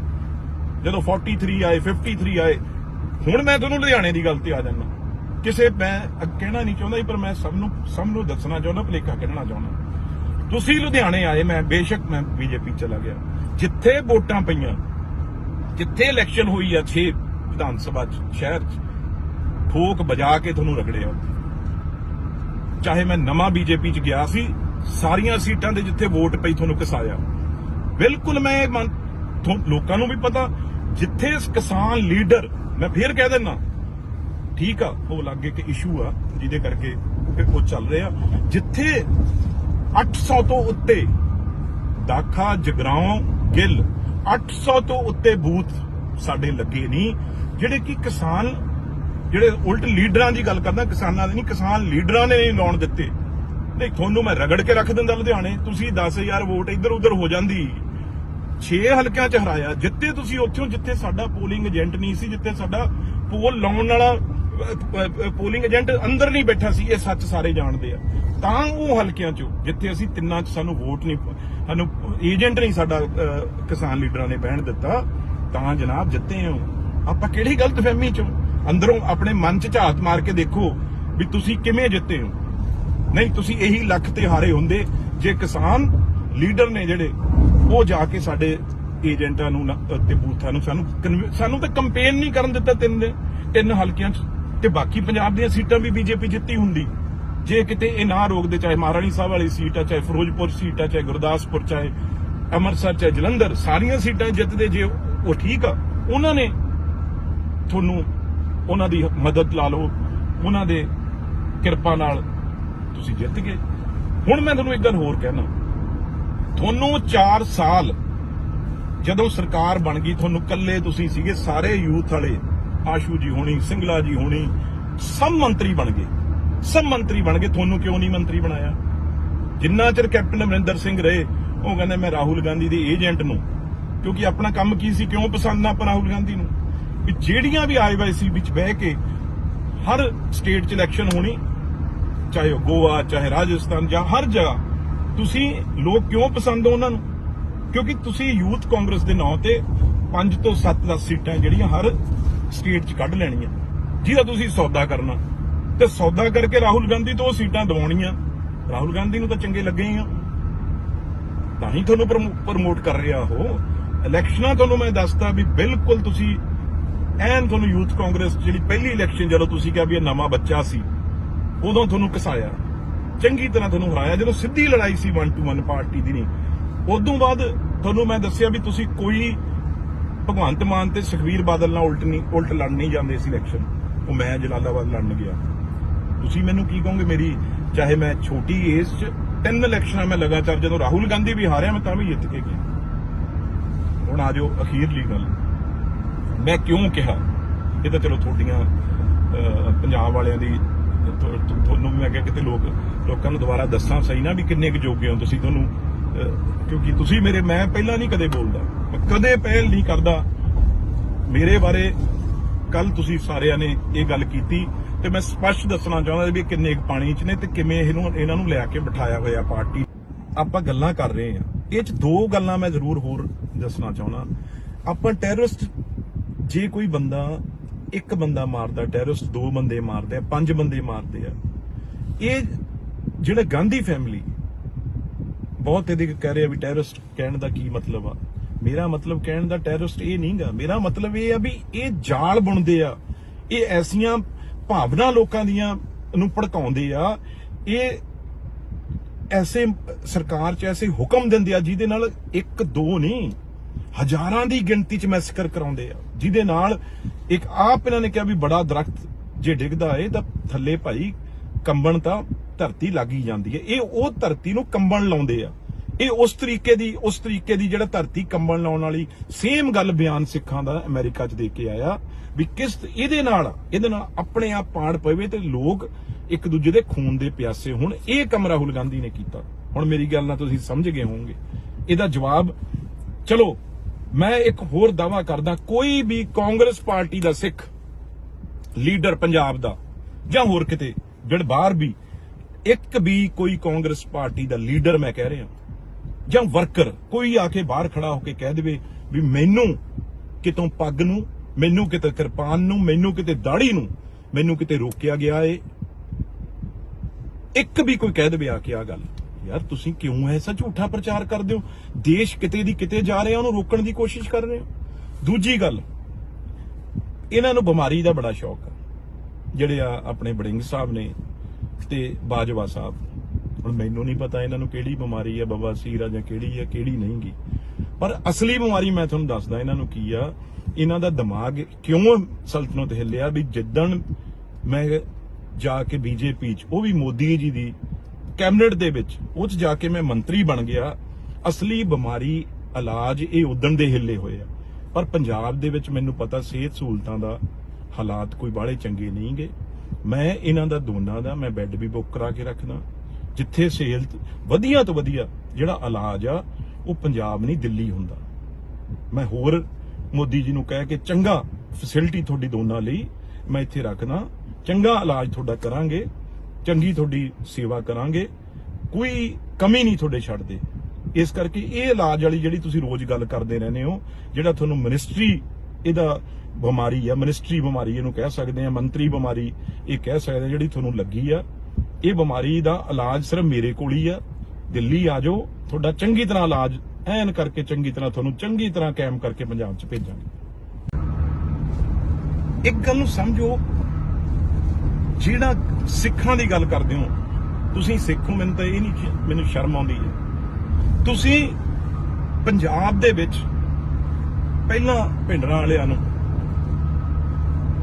ਜਦੋਂ 43 ਆਏ 53 ਆਏ। ਹੁਣ ਮੈਂ ਤੁਹਾਨੂੰ ਲੁਧਿਆਣੇ ਦੀ ਗੱਲ ਤੇ ਆ ਜਾਂਦਾ। ਕਿਸੇ ਮੈਂ ਕਹਿਣਾ ਨਹੀਂ ਚਾਹੁੰਦਾ ਪਰ ਮੈਂ ਸਭ ਨੂੰ ਸਭ ਨੂੰ ਦੱਸਣਾ ਚਾਹੁੰਦਾ, ਭਲੇਖਾ ਕੱਢਣਾ ਚਾਹੁੰਦਾ। ਤੁਸੀਂ ਲੁਧਿਆਣੇ ਆਏ, ਮੈਂ ਬੇਸ਼ੱਕ ਮੈਂ ਬੀਜੇਪੀ ਚਲਾ ਗਿਆ। ਜਿੱਥੇ ਵੋਟਾਂ ਪਈਆਂ, ਜਿੱਥੇ ਇਲੈਕਸ਼ਨ ਹੋਈ ਆ 6 ਵਿਧਾਨ ਸਭਾ ਚ, ਸ਼ਹਿਰ ਚ, ਠੋਕ ਵਜਾ ਕੇ ਤੁਹਾਨੂੰ ਰਗੜਿਆ ਚਾਹੇ ਮੈਂ ਨਵਾਂ ਬੀਜੇਪੀ ਚ ਗਿਆ ਸੀ, ਸਾਰੀਆਂ ਸੀਟਾਂ ਦੇ ਜਿੱਥੇ ਵੋਟ ਪਈ ਤੁਹਾਨੂੰ ਕਸਾਇਆ। ਬਿਲਕੁਲ ਮੈਂ ਲੋਕਾਂ ਨੂੰ ਵੀ ਪਤਾ, ਜਿੱਥੇ ਇਸ ਕਿਸਾਨ ਲੀਡਰ, ਮੈਂ ਫੇਰ ਕਹਿ ਦਿੰਨਾ, ਠੀਕ ਆ, ਉਹ ਲੱਗੇ ਕਿ ਇਸ਼ੂ ਆ, ਜਿਹਦੇ ਕਰਕੇ ਫਿਰ ਉਹ ਚੱਲ ਰਿਹਾ, ਜਿੱਥੇ 800 ਤੋਂ ਉੱਤੇ। ਦਾਖਾ, ਜਗਰਾਉਂ, ਗਿੱਲ 800 ਤੋਂ ਉੱਤੇ ਬੂਥ ਸਾਡੇ ਲੱਗੇ ਨਹੀਂ ਜਿਹੜੇ ਕਿ ਕਿਸਾਨ, ਜਿਹੜੇ ਉਲਟ ਲੀਡਰਾਂ ਦੀ ਗੱਲ ਕਰਦਾ, ਕਿਸਾਨਾਂ ਦੀ ਨਹੀਂ ਕਿਸਾਨ ਲੀਡਰਾਂ ਨੇ ਨਹੀਂ ਲਾਉਣ ਦਿੱਤੇ। ਨਹੀਂ ਤੁਹਾਨੂੰ ਮੈਂ ਰਗੜ ਕੇ ਰੱਖ ਦਿੰਦਾ ਲੁਧਿਆਣੇ। ਤੁਸੀਂ 10000 ਵੋਟ ਇੱਧਰ ਉੱਧਰ ਹੋ ਜਾਂਦੀ। 6 ਹਲਕਿਆਂ ਚ ਹਰਾਇਆ। ਜਿੱਤੇ ਤੁਸੀਂ ਉੱਥੋਂ ਜਿੱਥੇ ਸਾਡਾ ਪੋਲਿੰਗ ਏਜੰਟ ਨਹੀਂ ਸੀ, ਜਿੱਥੇ ਸਾਡਾ ਪੋਲ ਲਾਉਣ ਵਾਲਾ ਪੋਲਿੰਗ ਏਜੰਟ ਅੰਦਰ ਨਹੀਂ ਬੈਠਾ ਸੀ, ਇਹ ਸੱਚ ਸਾਰੇ ਜਾਣਦੇ ਆ। ਤਾਂ ਉਹ ਹਲਕਿਆਂ ਚੋਂ, ਜਿੱਥੇ ਅਸੀਂ ਤਿੰਨਾਂ ਚ ਸਾਨੂੰ ਵੋਟ ਨਹੀਂ, ਸਾਨੂੰ ਏਜੰਟ ਨਹੀਂ ਸਾਡਾ ਕਿਸਾਨ ਲੀਡਰਾਂ ਨੇ ਬਹਿਣ ਦਿੱਤਾ, ਤਾਂ ਜਨਾਬ ਜਿੱਤੇ ਹੋ। ਆਪਾਂ ਕਿਹੜੀ ਗਲਤਫਹਿਮੀ ਚੋਂ? ਅੰਦਰੋਂ ਆਪਣੇ ਮਨ ਚ ਝਾਤ ਮਾਰ ਕੇ ਦੇਖੋ ਵੀ ਤੁਸੀਂ ਕਿਵੇਂ ਜਿੱਤੇ ਹੋ। ਨਹੀਂ, ਤੁਸੀਂ ਇਹੀ ਲੱਖ ਤੇ ਹਾਰੇ ਹੁੰਦੇ, ਜੇ ਕਿਸਾਨ ਲੀਡਰ ਨੇ ਜਿਹੜੇ, ਉਹ ਜਾ ਕੇ ਸਾਡੇ ਏਜੰਟਾਂ ਨੂੰ ਤੇ ਬੂਥਾਂ ਨੂੰ ਸਾਨੂੰ ਸਾਨੂੰ ਤਾਂ ਕੰਪੇਨ ਨਹੀਂ ਕਰਨ ਦਿੱਤਾ ਤਿੰਨ ਤਿੰਨ ਹਲਕਿਆਂ 'ਚ। ਤੇ ਬਾਕੀ ਪੰਜਾਬ ਦੀਆਂ ਸੀਟਾਂ ਵੀ ਬੀਜੇਪੀ ਜਿੱਤੀ ਹੁੰਦੀ। ਜੇ ਕਿਤੇ ਇਹ ਨਾ ਰੋਕਦੇ, ਚਾਹੇ ਮਹਾਰਾਣੀ ਸਾਹਿਬ ਵਾਲੀ ਸੀਟ ਆ, ਚਾਹੇ ਫਿਰੋਜ਼ਪੁਰ ਸੀਟ ਆ, ਚਾਹੇ ਗੁਰਦਾਸਪੁਰ, ਚਾਹੇ ਅੰਮ੍ਰਿਤਸਰ, ਚਾਹੇ ਜਲੰਧਰ, ਸਾਰੀਆਂ ਸੀਟਾਂ ਜਿੱਤਦੇ ਜੇ ਉਹ ਠੀਕ ਆ। ਉਹਨਾਂ ਨੇ ਤੁਹਾਨੂੰ ਉਹਨਾਂ ਦੀ ਮਦਦ ਲਾ ਲਓ, ਉਹਨਾਂ ਦੇ ਕਿਰਪਾ ਨਾਲ ਤੁਸੀਂ ਜਿੱਤ ਗਏ। ਹੁਣ ਮੈਂ ਤੁਹਾਨੂੰ ਇੱਕ ਗੱਲ ਹੋਰ ਕਹਿਣਾ। ਤੁਹਾਨੂੰ 4 ਸਾਲ ਜਦੋਂ ਸਰਕਾਰ ਬਣ ਗਈ, ਤੁਹਾਨੂੰ ਕੱਲੇ ਤੁਸੀਂ ਸੀਗੇ ਸਾਰੇ ਯੂਥ ਵਾਲੇ। ਆਸ਼ੂ ਜੀ ਹੋਣੀ, ਸਿੰਗਲਾ ਜੀ ਹੋਣੀ, ਸਭ ਮੰਤਰੀ ਬਣ ਗਏ। ਸਭ ਮੰਤਰੀ ਬਣ ਗਏ। ਤੁਹਾਨੂੰ ਕਿਉਂ ਨਹੀਂ ਮੰਤਰੀ ਬਣਾਇਆ? ਜਿੰਨਾ ਚਿਰ ਕੈਪਟਨ ਅਮਰਿੰਦਰ ਸਿੰਘ ਰਹੇ, ਉਹ ਕਹਿੰਦੇ, ਮੈਂ ਰਾਹੁਲ ਗਾਂਧੀ ਦੇ ਏਜੰਟ ਨੂੰ। ਕਿਉਂਕਿ ਆਪਣਾ ਕੰਮ ਕੀ ਸੀ? ਕਿਉਂ ਪਸੰਦ ਨਾ ਆਪਾਂ ਰਾਹੁਲ ਗਾਂਧੀ ਨੂੰ? ਵੀ ਜਿਹੜੀਆਂ ਵੀ ਆਈਵਾਈਸੀ ਵਿੱਚ ਬਹਿ ਕੇ ਹਰ ਸਟੇਟ 'ਚ ਇਲੈਕਸ਼ਨ ਹੋਣੀ, ਚਾਹੇ ਉਹ ਗੋਆ, ਚਾਹੇ ਰਾਜਸਥਾਨ, ਜਾਂ ਹਰ ਜਗ੍ਹਾ, ਤੁਸੀਂ ਲੋਕ ਕਿਉਂ ਪਸੰਦ ਹੋ ਉਹਨਾਂ ਨੂੰ? ਕਿਉਂਕਿ ਤੁਸੀਂ ਯੂਥ ਕਾਂਗਰਸ ਦੇ ਨਾਂ ਤੇ 5 ਤੋਂ 7 10 ਸੀਟਾਂ ਜਿਹੜੀਆਂ ਹਰ ਸਟੇਟ 'ਚ ਕੱਢ ਲੈਣੀਆਂ ਜਿਹਦਾ ਤੁਸੀਂ ਸੌਦਾ ਕਰਨਾ। ਤੇ ਸੌਦਾ ਕਰਕੇ ਰਾਹੁਲ ਗਾਂਧੀ ਤੋਂ ਉਹ ਸੀਟਾਂ ਦਿਵਾਉਣੀਆਂ। ਰਾਹੁਲ ਗਾਂਧੀ ਨੂੰ ਤਾਂ ਚੰਗੇ ਲੱਗੇ ਹੀ ਆ। ਤਾਂ ਹੀ ਤੁਹਾਨੂੰ ਪ੍ਰਮੋਟ ਕਰ ਰਿਹਾ ਉਹ। ਇਲੈਕਸ਼ਨਾਂ ਤੁਹਾਨੂੰ ਮੈਂ ਦੱਸਦਾ ਵੀ ਬਿਲਕੁਲ ਤੁਸੀਂ ਐਨ ਤੁਹਾਨੂੰ ਯੂਥ ਕਾਂਗਰਸ ਜਿਹੜੀ ਪਹਿਲੀ ਇਲੈਕਸ਼ਨ ਜਦੋਂ ਤੁਸੀਂ ਕਿਹਾ ਵੀ ਇਹ ਨਵਾਂ ਬੱਚਾ ਸੀ, ਉਦੋਂ ਤੁਹਾਨੂੰ ਕਸਾਇਆ। ਚੰਗੀ ਤਰ੍ਹਾਂ ਤੁਹਾਨੂੰ ਹਰਾਇਆ। ਜਦੋਂ ਸਿੱਧੀ ਲੜਾਈ ਸੀ 1 ਟੂ 1 ਪਾਰਟੀ ਦੀ ਨਹੀਂ। ਉਦੋਂ ਬਾਅਦ ਤੁਹਾਨੂੰ ਮੈਂ ਦੱਸਿਆ ਵੀ ਤੁਸੀਂ ਕੋਈ ਭਗਵੰਤ ਮਾਨ ਤੇ ਸੁਖਵੀਰ ਬਾਦਲ ਨਾਲ ਉਲਟ ਨਹੀਂ, ਉਲਟ ਲੜ ਨਹੀਂ ਜਾਂਦੇ ਸੀ ਇਲੈਕਸ਼ਨ ਉਹ ਮੈਂ ਜਲਾਲਾਬਾਦ ਲੜਨ ਗਿਆ। ਤੁਸੀਂ ਮੈਨੂੰ ਕੀ ਕਹੋਗੇ ਮੇਰੀ? ਚਾਹੇ ਮੈਂ ਛੋਟੀ ਏਜ 'ਚ ਤਿੰਨ ਇਲੈਕਸ਼ਨਾਂ ਮੈਂ ਲਗਾਤਾਰ ਜਦੋਂ ਰਾਹੁਲ ਗਾਂਧੀ ਵੀ ਹਾਰਿਆ, ਮੈਂ ਤਾਂ ਵੀ ਜਿੱਤ ਕੇ ਗਿਆ। ਹੁਣ ਆ ਜਾਓ ਅਖੀਰਲੀ ਗੱਲ। ਮੈਂ ਕਿਉਂ ਕਿਹਾ? ਇਹ ਤਾਂ ਚਲੋ ਤੁਹਾਡੀਆਂ ਪੰਜਾਬ ਵਾਲਿਆਂ ਦੀ ਤੁਹਾਨੂੰ ਵੀ ਮੈਂ ਕਿਹਾ ਕਿਤੇ ਲੋਕ, ਲੋਕਾਂ ਨੂੰ ਦੁਬਾਰਾ ਦੱਸਾਂ ਸਹੀ ਨਾ ਵੀ ਕਿੰਨੇ ਕੁ ਜੋਗੇ ਹੋ ਤੁਸੀਂ ਤੁਹਾਨੂੰ ਕਿਉਂਕਿ ਤੁਸੀਂ ਮੇਰੇ, ਮੈਂ ਪਹਿਲਾਂ ਨਹੀਂ ਕਦੇ ਬੋਲਦਾ। ਕਦੇ ਪਹਿਲ ਨਹੀਂ ਕਰਦਾ। ਮੇਰੇ ਬਾਰੇ ਕੱਲ ਤੁਸੀਂ ਸਾਰਿਆਂ ਨੇ ਇਹ ਗੱਲ ਕੀਤੀ ਤੇ ਮੈਂ ਸਪਸ਼ਟ ਦੱਸਣਾ ਚਾਹੁੰਦਾ ਵੀ ਕਿੰਨੇ ਕੁ ਪਾਣੀ 'ਚ ਨੇ ਤੇ ਕਿਵੇਂ ਇਹਨੂੰ ਇਹਨਾਂ ਨੂੰ ਲਿਆ ਕੇ ਬਿਠਾਇਆ ਹੋਇਆ ਪਾਰਟੀ। ਆਪਾਂ ਗੱਲਾਂ ਕਰ ਰਹੇ ਹਾਂ। ਇਹ 'ਚ ਦੋ ਗੱਲਾਂ ਮੈਂ ਜ਼ਰੂਰ ਹੋਰ ਦੱਸਣਾ ਚਾਹੁੰਦਾ। ਆਪਾਂ ਟੈਰਰਿਸਟ ਜੇ ਕੋਈ ਬੰਦਾ, ਇੱਕ ਬੰਦਾ ਮਾਰਦਾ, ਟੈਰਰਿਸਟ ਦੋ ਬੰਦੇ ਮਾਰਦੇ ਆ, ਪੰਜ ਬੰਦੇ ਮਾਰਦੇ ਆ। ਇਹ ਜਿਹੜਾ ਗਾਂਧੀ ਫੈਮਿਲੀ ਬਹੁਤ ਇਹਦੇ ਕਹਿ ਰਹੇ ਆ ਵੀ ਟੈਰਰਿਸਟ ਕਹਿਣ ਦਾ ਕੀ ਮਤਲਬ ਆ। ਮੇਰਾ ਮਤਲਬ ਕਹਿਣ ਦਾ ਟੈਰਰਿਸਟ ਇਹ ਨਹੀਂਗਾ। ਮੇਰਾ ਮਤਲਬ ਇਹ ਆ ਵੀ ਇਹ ਜਾਲ ਬੁਣਦੇ ਆ। ਇਹ ਐਸੀਆਂ ਭਾਵਨਾ ਲੋਕਾਂ ਦੀਆਂ ਨੂੰ ਭੜਕਾਉਂਦੇ ਆ। ਇਹ ਐਸੇ ਸਰਕਾਰ ਚ ਐਸੇ ਹੁਕਮ ਦਿੰਦੇ ਆ ਜਿਹਦੇ ਨਾਲ ਇੱਕ ਦੋ ਨਹੀਂ ਹਜ਼ਾਰਾਂ ਦੀ ਗਿਣਤੀ ਚ ਮੈਸਕਰ ਕਰਾਉਂਦੇ ਆ। ਜਿਹਦੇ ਨਾਲ ਇੱਕ ਆਪ ਇਹਨਾਂ ਨੇ ਕਿਹਾ ਵੀ ਬੜਾ ਦਰਖਤ ਜੇ ਡਿੱਗਦਾ ਏ ਤਾਂ ਥੱਲੇ ਭਾਈ ਕੰਬਣ ਤਾਂ ਧਰਤੀ ਲੱਗ ਹੀ ਜਾਂਦੀ ਹੈ ਇਹ ਉਹ ਧਰਤੀ ਨੂੰ ਕੰਬਣ ਲਾਉਂਦੇ ਆ। ਇਹ ਉਸ ਤਰੀਕੇ ਦੀ, ਉਸ ਤਰੀਕੇ ਦੀ ਜਿਹੜਾ ਧਰਤੀ ਕੰਬਣ ਲਾਉਣ ਵਾਲੀ ਸੇਮ ਗੱਲ ਬਿਆਨ ਸਿੱਖਾਂ ਦਾ ਅਮਰੀਕਾ 'ਚ ਦੇ ਕੇ ਆਇਆ ਵੀ ਕਿਸ ਇਹਦੇ ਨਾਲ ਇਹਦੇ ਨਾਲ ਆਪਣੇ ਆਪ ਪਾੜ ਪਵੇ ਤੇ ਲੋਕ ਇੱਕ ਦੂਜੇ ਦੇ ਖੂਨ ਦੇ ਪਿਆਸੇ ਹੁਣ। ਇਹ ਕੰਮ ਰਾਹੁਲ ਗਾਂਧੀ ਨੇ ਕੀਤਾ। ਹੁਣ ਮੇਰੀ ਗੱਲ ਨਾਲ ਤੁਸੀਂ ਸਮਝ ਗਏ ਹੋਵੋਗੇ। ਇਹਦਾ ਜਵਾਬ, ਚਲੋ, ਮੈਂ ਇੱਕ ਹੋਰ ਦਾਵਾ ਕਰਦਾ। ਕੋਈ ਵੀ ਕਾਂਗਰਸ ਪਾਰਟੀ ਦਾ ਸਿੱਖ, ਲੀਡਰ ਪੰਜਾਬ ਦਾ ਜਾਂ ਹੋਰ ਕਿਤੇ ਜਿਹੜਾ ਬਾਹਰ ਵੀ, ਇੱਕ ਵੀ ਕੋਈ ਕਾਂਗਰਸ ਪਾਰਟੀ ਦਾ ਲੀਡਰ ਮੈਂ ਕਹਿ ਰਿਹਾ। ਜਾਂ ਵਰਕਰ ਕੋਈ ਆ ਕੇ ਬਾਹਰ ਖੜਾ ਹੋ ਕੇ ਕਹਿ ਦੇਵੇ ਵੀ ਮੈਨੂੰ ਕਿਤੋਂ ਪੱਗ ਨੂੰ, ਮੈਨੂੰ ਕਿਤੇ ਕਿਰਪਾਨ ਨੂੰ, ਮੈਨੂੰ ਕਿਤੇ ਦਾੜੀ ਨੂੰ, ਮੈਨੂੰ ਕਿਤੇ ਰੋਕਿਆ ਗਿਆ ਏ। ਇੱਕ ਵੀ ਕੋਈ ਕਹਿ ਦੇਵੇ ਆ ਕੇ ਆ ਗੱਲ, ਯਾਰ ਤੁਸੀਂ ਕਿਉਂ ਐਸਾ ਝੂਠਾ ਪ੍ਰਚਾਰ ਕਰਦੇ ਹੋ? ਦੇਸ਼ ਕਿਤੇ ਦੀ ਕਿਤੇ ਜਾ ਰਿਹਾ, ਉਹਨੂੰ ਰੋਕਣ ਦੀ ਕੋਸ਼ਿਸ਼ ਕਰ ਰਹੇ ਹੋ? ਦੂਜੀ ਗੱਲ, ਇਹਨਾਂ ਨੂੰ ਬਿਮਾਰੀ ਦਾ ਬੜਾ ਸ਼ੌਕ ਆ। ਜਿਹੜੇ ਆ ਆਪਣੇ ਬੜਿੰਗ ਸਾਹਿਬ ਨੇ ਤੇ ਬਾਜਵਾ ਸਾਹਿਬ। ਹੁਣ ਮੈਨੂੰ ਨਹੀਂ ਪਤਾ ਇਹਨਾਂ ਨੂੰ ਕਿਹੜੀ ਬਿਮਾਰੀ ਆ ਬਵਾਸੀਰ ਆ ਜਾਂ ਕਿਹੜੀ ਹੈ ਕਿਹੜੀ ਨਹੀਂਗੀ। ਪਰ ਅਸਲੀ ਬਿਮਾਰੀ ਮੈਂ ਤੁਹਾਨੂੰ ਦੱਸਦਾ ਇਹਨਾਂ ਨੂੰ ਕੀ ਆ, ਇਹਨਾਂ ਦਾ ਦਿਮਾਗ ਕਿਉਂ ਸਲਤਨਤ ਹਿੱਲਿਆ ਵੀ ਜਿੱਦਣ ਮੈਂ ਜਾ ਕੇ ਬੀਜੇਪੀ ਚ, ਉਹ ਵੀ ਮੋਦੀ ਜੀ ਦੀ ਕੈਬਨਿਟ ਦੇ ਵਿੱਚ, ਉਹ ਚ ਜਾ ਕੇ ਮੈਂ ਮੰਤਰੀ ਬਣ ਗਿਆ, ਅਸਲੀ ਬਿਮਾਰੀ ਇਲਾਜ ਇਹ ਉਦਣ ਦੇ ਹਿੱਲੇ ਹੋਏ ਆ। ਪਰ ਪੰਜਾਬ ਦੇ ਵਿੱਚ ਮੈਨੂੰ ਪਤਾ ਸਿਹਤ ਸਹੂਲਤਾਂ ਦਾ ਹਾਲਾਤ ਕੋਈ ਬਾਹਲੇ ਚੰਗੇ ਨਹੀਂਗੇ। ਮੈਂ ਇਹਨਾਂ ਦਾ ਦੋਨਾਂ ਦਾ, ਮੈਂ ਬੈੱਡ ਵੀ ਬੁੱਕ ਕਰਾ ਕੇ ਰੱਖਦਾ। ਜਿੱਥੇ ਸਿਹਤ ਵਧੀਆ ਤੋਂ ਵਧੀਆ ਜਿਹੜਾ ਇਲਾਜ ਆ, ਉਹ ਪੰਜਾਬ ਨਹੀਂ ਦਿੱਲੀ ਹੁੰਦਾ। ਮੈਂ ਹੋਰ ਮੋਦੀ ਜੀ ਨੂੰ ਕਹਿ ਕੇ ਚੰਗਾ ਫੈਸਿਲਿਟੀ ਤੁਹਾਡੀ ਦੋਨਾਂ ਲਈ ਮੈਂ ਇੱਥੇ ਰੱਖਦਾ। ਚੰਗਾ ਇਲਾਜ ਤੁਹਾਡਾ ਕਰਾਂਗੇ, ਚੰਗੀ ਤੁਹਾਡੀ ਸੇਵਾ ਕਰਾਂਗੇ, ਕੋਈ ਕਮੀ ਨਹੀਂ ਤੁਹਾਡੇ ਛੱਡਦੇ ਇਸ ਕਰਕੇ ਇਹ ਇਲਾਜ ਵਾਲੀ ਜਿਹੜੀ ਤੁਸੀਂ ਰੋਜ਼ ਗੱਲ ਕਰਦੇ ਰਹਿੰਦੇ ਹੋ, ਜਿਹੜਾ ਤੁਹਾਨੂੰ ਮਿਨਿਸਟਰੀ ਇਹਦਾ ਬਿਮਾਰੀ ਆ ਮਿਨਿਸਟਰੀ ਬਿਮਾਰੀ ਇਹਨੂੰ ਕਹਿ ਸਕਦੇ ਆ, ਮੰਤਰੀ ਬਿਮਾਰੀ ਇਹ ਕਹਿ ਸਕਦੇ ਆ, ਜਿਹੜੀ ਤੁਹਾਨੂੰ ਲੱਗੀ ਆ ਇਹ ਬਿਮਾਰੀ ਦਾ ਇਲਾਜ ਸਿਰਫ ਮੇਰੇ ਕੋਲ ਹੀ ਆ। ਦਿੱਲੀ ਆ ਜਾਓ, ਤੁਹਾਡਾ ਚੰਗੀ ਤਰ੍ਹਾਂ ਇਲਾਜ ਐਨ ਕਰਕੇ ਚੰਗੀ ਤਰ੍ਹਾਂ ਤੁਹਾਨੂੰ ਚੰਗੀ ਤਰ੍ਹਾਂ ਕਾਇਮ ਕਰਕੇ ਪੰਜਾਬ 'ਚ ਭੇਜਾਂਗੇ। ਇੱਕ ਗੱਲ ਨੂੰ ਸਮਝੋ, ਜਿਹੜਾ ਸਿੱਖਾਂ ਦੀ ਗੱਲ ਕਰਦੇ ਹੋ, ਤੁਸੀਂ ਸਿੱਖ ਹੋ, ਮੈਨੂੰ ਤਾਂ ਇਹ ਨਹੀਂ ਮੈਨੂੰ ਸ਼ਰਮ ਆਉਂਦੀ ਹੈ। ਤੁਸੀਂ ਪੰਜਾਬ ਦੇ ਵਿੱਚ ਪਹਿਲਾਂ ਭਿੰਡਰਾਂ ਵਾਲਿਆਂ ਨੂੰ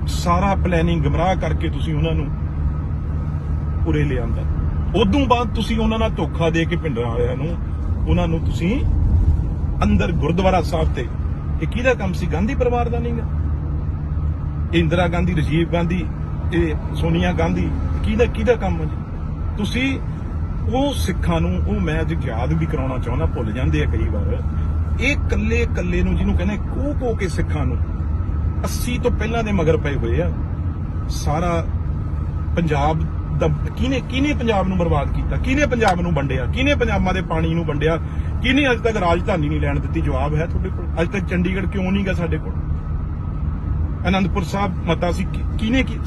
ਸਾਰਾ ਪਲੈਨਿੰਗ ਗਮਰਾਹ ਕਰਕੇ ਤੁਸੀਂ ਉਹਨਾਂ ਨੂੰ ਉਰੇ ਲਿਆਂਦਾ। ਉਦੋਂ ਬਾਅਦ ਤੁਸੀਂ ਉਹਨਾਂ ਨਾਲ ਧੋਖਾ ਦੇ ਕੇ ਪਿੰਡਾਂ ਵਾਲਿਆਂ ਨੂੰ, ਉਹਨਾਂ ਨੂੰ ਤੁਸੀਂ ਅੰਦਰ ਗੁਰਦੁਆਰਾ ਸਾਹਿਬ ਤੇ, ਇਹ ਕਿਹਦਾ ਕੰਮ ਸੀ? ਗਾਂਧੀ ਪਰਿਵਾਰ ਦਾ ਨਹੀਂਗਾ। ਇੰਦਰਾ ਗਾਂਧੀ, ਰਾਜੀਵ ਗਾਂਧੀ, ਇਹ ਸੋਨੀਆ ਗਾਂਧੀ, ਕਿਹਦਾ ਕਿਹਦਾ ਕੰਮ ਹੈ ਜੀ? ਤੁਸੀਂ ਉਹ ਸਿੱਖਾਂ ਨੂੰ, ਉਹ ਮੈਂ ਅੱਜ ਯਾਦ ਵੀ ਕਰਾਉਣਾ ਚਾਹੁੰਦਾ, ਭੁੱਲ ਜਾਂਦੇ ਆ ਕਈ ਵਾਰ। ਇਹ ਕੱਲੇ ਕੱਲੇ ਨੂੰ ਜਿਹਨੂੰ ਕਹਿੰਦੇ ਕੋ ਕੋ ਕੇ ਸਿੱਖਾਂ ਨੂੰ 80 ਤੋਂ ਪਹਿਲਾਂ ਦੇ ਮਗਰ ਪਏ ਹੋਏ ਆ। ਸਾਰਾ ਪੰਜਾਬ ਕਿਹਨੇ ਕਿਹਨੇ ਪੰਜਾਬ ਨੂੰ ਬਰਬਾਦ ਕੀਤਾ? ਕਿਹਨੇ ਪੰਜਾਬ ਨੂੰ ਵੰਡਿਆ? ਕਿਹਨੇ ਪੰਜਾਬਾਂ ਦੇ ਪਾਣੀ ਨੂੰ ਵੰਡਿਆ? ਕਿਹਨੇ ਅੱਜ ਤੱਕ ਰਾਜਧਾਨੀ ਨਹੀਂ ਲੈਣ ਦਿੱਤੀ? ਜਵਾਬ ਹੈ ਤੁਹਾਡੇ ਕੋਲ। ਅੱਜ ਤੱਕ ਚੰਡੀਗੜ੍ਹ ਕਿਉਂ ਨਹੀਂ ਗਾ ਸਾਡੇ ਕੋਲ? ਅਨੰਦਪੁਰ ਸਾਹਿਬ ਮਤਾ ਸੀ ਕਿਹਨੇ ਕੀ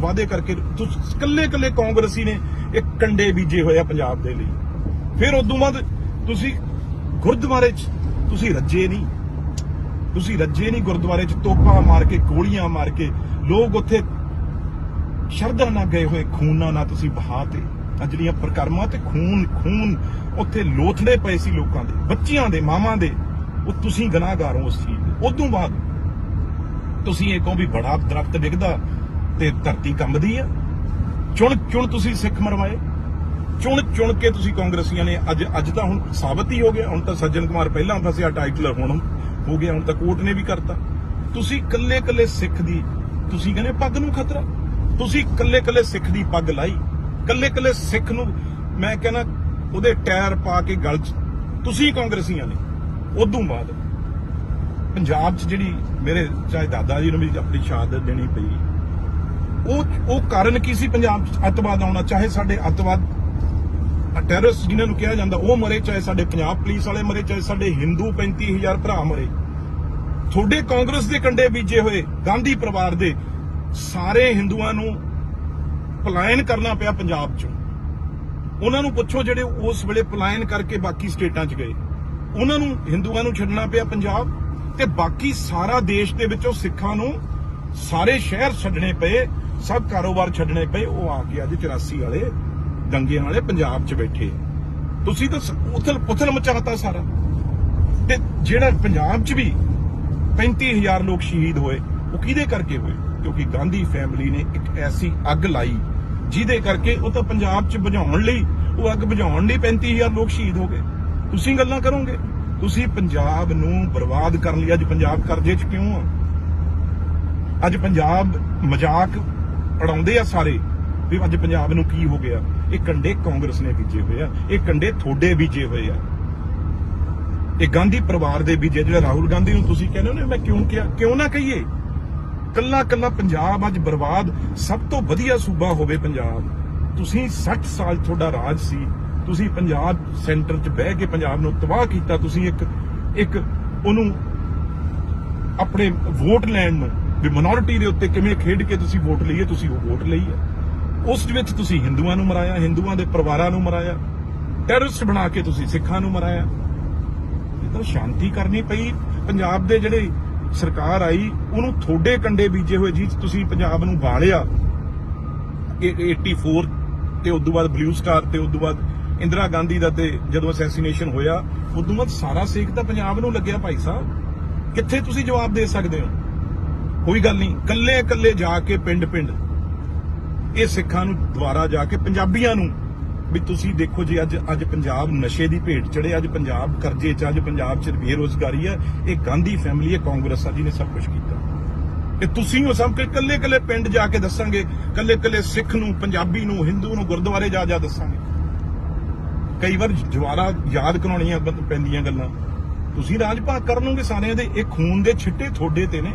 ਵਾਅਦੇ ਕਰਕੇ ਤੁਸੀਂ ਇਕੱਲੇ ਕੱਲੇ ਕਾਂਗਰਸੀ ਨੇ ਇੱਕ ਕੰਡੇ ਬੀਜੇ ਹੋਏ ਆ ਪੰਜਾਬ ਦੇ ਲਈ। ਫਿਰ ਉਦੋਂ ਬਾਅਦ ਤੁਸੀਂ ਗੁਰਦੁਆਰੇ 'ਚ ਤੁਸੀਂ ਰੱਜੇ ਨਹੀਂ। ਤੁਸੀਂ ਰੱਜੇ ਨਹੀਂ ਗੁਰਦੁਆਰੇ 'ਚ, ਤੋਪਾਂ ਮਾਰ ਕੇ, ਗੋਲੀਆਂ ਮਾਰ ਕੇ। ਲੋਕ ਉੱਥੇ ਸ਼ਰਧਾ ਨਾਲ ਗਏ ਹੋਏ ਖੂਨਾਂ ਨਾਲ ਤੁਸੀਂ ਬਹਾਤੇ ਅਜਲੀਆਂ ਪ੍ਰਕਰਮਾਂ ਤੇ ਖੂਨ ਖੂਨ ਉੱਥੇ ਲੋਥੜੇ ਪਏ ਸੀ ਲੋਕਾਂ ਦੇ, ਬੱਚਿਆਂ ਦੇ, ਮਾਵਾਂ ਦੇ, ਉਹ ਤੁਸੀਂ ਗੁਨਾਹਗਾਰ ਹੋ ਉਸ ਚੀਜ਼ ਦੇ। ਉਦੋਂ ਬਾਅਦ ਤੁਸੀਂ ਇਹ ਕਹੋ ਵੀ ਬੜਾ ਦਰਖਤ ਡਿੱਗਦਾ ਤੇ ਧਰਤੀ ਕੰਬਦੀ ਆ। ਚੁਣ ਚੁਣ ਤੁਸੀਂ ਸਿੱਖ ਮਰਵਾਏ। ਚੁਣ ਚੁਣ ਕੇ ਤੁਸੀਂ ਕਾਂਗਰਸੀਆਂ ਨੇ ਅੱਜ ਅੱਜ ਤਾਂ ਹੁਣ ਸਾਬਤ ਹੀ ਹੋ ਗਿਆ, ਹੁਣ ਤਾਂ ਸੱਜਣ ਕੁਮਾਰ ਪਹਿਲਾਂ ਫਸਿਆ, ਟਾਈਟਲਰ ਹੁਣ ਹੋ ਗਿਆ, ਹੁਣ ਤਾਂ ਕੋਰਟ ਨੇ ਵੀ ਕਰਤਾ। ਤੁਸੀਂ ਇਕੱਲੇ ਇਕੱਲੇ ਸਿੱਖ ਦੀ, ਤੁਸੀਂ ਕਹਿੰਦੇ ਪੱਗ ਨੂੰ ਖਤਰਾ। ਤੁਸੀਂ ਕੱਲੇ ਕੱਲੇ ਸਿੱਖ ਦੀ ਪੱਗ ਲਾਈ ਕੱਲੇ ਕੱਲੇ ਸਿੱਖ ਨੂੰ ਮੈਂ ਕਹਿੰਦਾ ਉਹਦੇ ਟਾਇਰ ਪਾ ਕੇ ਗਲ 'ਚ, ਤੁਸੀਂ ਕਾਂਗਰਸੀਆਂ ਨੇ, ਉਦੋਂ ਬਾਅਦ ਪੰਜਾਬ 'ਚ ਜਿਹੜੀ ਮੇਰੇ ਚਾਹੇ ਦਾਦਾ ਜੀ ਨੂੰ ਵੀ ਆਪਣੀ ਸ਼ਹਾਦਤ ਦੇਣੀ ਪਈ, ਉਹ ਉਹ ਕਾਰਨ ਕੀ ਸੀ ਪੰਜਾਬ 'ਚ ਅੱਤਵਾਦ ਆਉਣਾ? ਚਾਹੇ ਸਾਡੇ ਅੱਤਵਾਦ ਟੈਰਰਿਸਟ ਜਿਨ੍ਹਾਂ ਨੂੰ ਕਿਹਾ ਜਾਂਦਾ, ਉਹ ਮਰੇ, ਚਾਹੇ ਸਾਡੇ ਪੰਜਾਬ ਪੁਲਿਸ ਵਾਲੇ ਮਰੇ, ਚਾਹੇ ਸਾਡੇ ਹਿੰਦੂ 35000 ਭਰਾ ਮਰੇ। ਤੁਹਾਡੇ ਕਾਂਗਰਸ ਦੇ ਕੰਡੇ ਬੀਜੇ ਹੋਏ, ਗਾਂਧੀ ਪਰਿਵਾਰ ਦੇ ਸਾਰੇ ਹਿੰਦੂਆਂ ਨੂੰ ਪਲਾਇਨ ਕਰਨਾ ਪਿਆ ਪੰਜਾਬ 'ਚੋਂ। ਉਹਨਾਂ ਨੂੰ ਪੁੱਛੋ ਜਿਹੜੇ ਉਸ ਵੇਲੇ ਪਲਾਇਨ ਕਰਕੇ ਬਾਕੀ ਸਟੇਟਾਂ 'ਚ ਗਏ। ਉਹਨਾਂ ਨੂੰ, ਹਿੰਦੂਆਂ ਨੂੰ ਛੱਡਣਾ ਪਿਆ ਪੰਜਾਬ ਤੇ ਬਾਕੀ ਸਾਰਾ ਦੇਸ਼ ਦੇ ਵਿੱਚੋਂ ਸਿੱਖਾਂ ਨੂੰ ਸਾਰੇ ਸ਼ਹਿਰ ਛੱਡਣੇ ਪਏ, ਸਭ ਕਾਰੋਬਾਰ ਛੱਡਣੇ ਪਏ। ਉਹ ਆ ਕੇ ਅੱਜ 84 ਵਾਲੇ, ਦੰਗਿਆਂ ਵਾਲੇ ਪੰਜਾਬ 'ਚ ਬੈਠੇ। ਤੁਸੀਂ ਤਾਂ ਉਥਲ ਪੁਥਲ ਮਚਾਤਾ ਸਾਰਾ। ਤੇ ਜਿਹੜਾ ਪੰਜਾਬ 'ਚ ਵੀ 35000 ਲੋਕ ਸ਼ਹੀਦ ਹੋਏ, ਉਹ ਕਿਹਦੇ ਕਰਕੇ ਹੋਏ? ਕਿਉਂਕਿ ਗਾਂਧੀ ਫੈਮਿਲੀ ਨੇ ਇੱਕ ਐਸੀ ਅੱਗ ਲਾਈ, ਜਿਹਦੇ ਕਰਕੇ ਉਹ ਤਾਂ ਪੰਜਾਬ 'ਚ ਬੁਝਾਉਣ ਲਈ ਉਹ ਅੱਗ ਬੁਝਾਉਣ ਲਈ 35000 ਲੋਕ ਸ਼ਹੀਦ ਹੋ ਗਏ। ਤੁਸੀਂ ਗੱਲਾਂ ਕਰੋਗੇ? ਤੁਸੀਂ ਪੰਜਾਬ ਨੂੰ ਬਰਬਾਦ ਕਰਨ ਲਈ ਅੱਜ ਪੰਜਾਬ ਕਰਜ਼ੇ 'ਚ ਕਿਉਂ ਆ? ਅੱਜ ਪੰਜਾਬ ਮਜ਼ਾਕ ਉਡਾਉਂਦੇ ਆ ਸਾਰੇ ਵੀ ਅੱਜ ਪੰਜਾਬ ਨੂੰ ਕੀ ਹੋ ਗਿਆ? ਇਹ ਕੰਡੇ ਕਾਂਗਰਸ ਨੇ ਬੀਜੇ ਹੋਏ ਆ, ਇਹ ਕੰਡੇ ਥੋੜੇ ਬੀਜੇ ਹੋਏ ਆ। ਇਹ ਗਾਂਧੀ ਪਰਿਵਾਰ ਦੇ ਬੀਜੇ, ਜਿਹੜਾ ਰਾਹੁਲ ਗਾਂਧੀ ਨੂੰ ਤੁਸੀਂ ਕਹਿੰਦੇ ਹੋ ਨਾ, ਮੈਂ ਕਿਉਂ ਕਿਹਾ? ਕਿਉਂ ਨਾ ਕਹੀਏ? ਕੱਲਾ ਕੱਲਾ ਪੰਜਾਬ ਅੱਜ ਬਰਬਾਦ, ਸਭ ਤੋਂ ਵਧੀਆ ਸੂਬਾ ਹੋਵੇ ਪੰਜਾਬ। ਤੁਸੀਂ 60 ਸਾਲ ਤੁਹਾਡਾ ਰਾਜ ਸੀ, ਤੁਸੀਂ ਪੰਜਾਬ ਸੈਂਟਰ 'ਚ ਬਹਿ ਕੇ ਪੰਜਾਬ ਨੂੰ ਤਬਾਹ ਕੀਤਾ, ਤੁਸੀਂ ਇੱਕ ਇੱਕ ਉਹਨੂੰ ਆਪਣੇ ਵੋਟ ਲੈਣ ਨੂੰ, ਵੀ ਮਿਨੋਰਿਟੀ ਦੇ ਉੱਤੇ ਕਿਵੇਂ ਖੇਡ ਕੇ ਤੁਸੀਂ ਵੋਟ ਲਈਏ, ਤੁਸੀਂ ਉਹ ਵੋਟ ਲਈ ਹੈ। ਉਸ ਦੇ ਵਿੱਚ ਤੁਸੀਂ ਹਿੰਦੂਆਂ ਨੂੰ ਮਰਾਇਆ, ਹਿੰਦੂਆਂ ਦੇ ਪਰਿਵਾਰਾਂ ਨੂੰ ਮਰਾਇਆ ਟੈਰਰਿਸਟ ਬਣਾ ਕੇ ਤੁਸੀਂ ਸਿੱਖਾਂ ਨੂੰ ਮਰਾਇਆ। ਇਹ ਤਾਂ ਸ਼ਾਂਤੀ ਕਰਨੀ ਪਈ, ਪੰਜਾਬ ਦੇ ਜਿਹੜੇ ਸਰਕਾਰ ਆਈ, ਉਹਨੂੰ ਥੋੜੇ ਕੰਡੇ ਬੀਜੇ ਹੋਏ ਜੀ, ਤੁਸੀਂ ਪੰਜਾਬ ਨੂੰ ਬਾਲਿਆ ਇਹ 84 ਤੇ ਉਦੋਂ ਬਾਅਦ ਬਲੂ ਸਟਾਰ ਤੇ ਉਦੋਂ ਬਾਅਦ ਇੰਦਰਾ ਗਾਂਧੀ ਦਾ ਤੇ ਜਦੋਂ ਅਸੈਸੀਨੇਸ਼ਨ ਹੋਇਆ ਉਦੋਂ ਬਾਅਦ ਸਾਰਾ ਸੇਕ ਤਾਂ ਪੰਜਾਬ ਨੂੰ ਲੱਗਿਆ ਭਾਈ ਸਾਹਿਬ। ਕਿੱਥੇ ਤੁਸੀਂ ਜਵਾਬ ਦੇ ਸਕਦੇ ਹੋ? ਕੋਈ ਗੱਲ ਨਹੀਂ ਕੱਲੇ ਕੱਲੇ ਜਾ ਕੇ ਪਿੰਡ ਪਿੰਡ ਇਹ ਸਿੱਖਾਂ ਨੂੰ ਦੁਆਰਾ ਜਾ ਕੇ ਪੰਜਾਬੀਆਂ ਨੂੰ ਵੀ ਤੁਸੀਂ ਦੇਖੋ ਜੀ, ਅੱਜ ਅੱਜ ਪੰਜਾਬ ਨਸ਼ੇ ਦੀ ਭੇਟ ਚੜੇ ਅੱਜ ਪੰਜਾਬ ਕਰਜ਼ੇ ਚ, ਅੱਜ ਪੰਜਾਬ ਚ ਬੇਰੋਜ਼ਗਾਰੀ ਹੈ। ਇਹ ਗਾਂਧੀ ਫੈਮਿਲੀ ਹੈ ਕਾਂਗਰਸ ਆ ਜੀ ਨੇ ਸਭ ਕੁਝ ਕੀਤਾ। ਇਹ ਤੁਸੀਂ ਉਹ ਸਭ ਕੱਲੇ ਕੱਲੇ ਪਿੰਡ ਜਾ ਕੇ ਦੱਸਾਂਗੇ ਕੱਲੇ ਕੱਲੇ ਸਿੱਖ ਨੂੰ, ਪੰਜਾਬੀ ਨੂੰ, ਹਿੰਦੂ ਨੂੰ, ਗੁਰਦੁਆਰੇ ਜਾ ਜਾ ਦੱਸਾਂਗੇ। ਕਈ ਵਾਰ ਜਵਾਰਾ ਯਾਦ ਕਰਾਉਣੀਆਂ ਪੈਂਦੀਆਂ ਗੱਲਾਂ। ਤੁਸੀਂ ਰਾਜ ਭਾਗ ਕਰ ਲਓਗੇ ਸਾਰਿਆਂ ਦੇ, ਇਹ ਖੂਨ ਦੇ ਛਿੱਟੇ ਥੋੜੇ ਤੇ ਨੇ।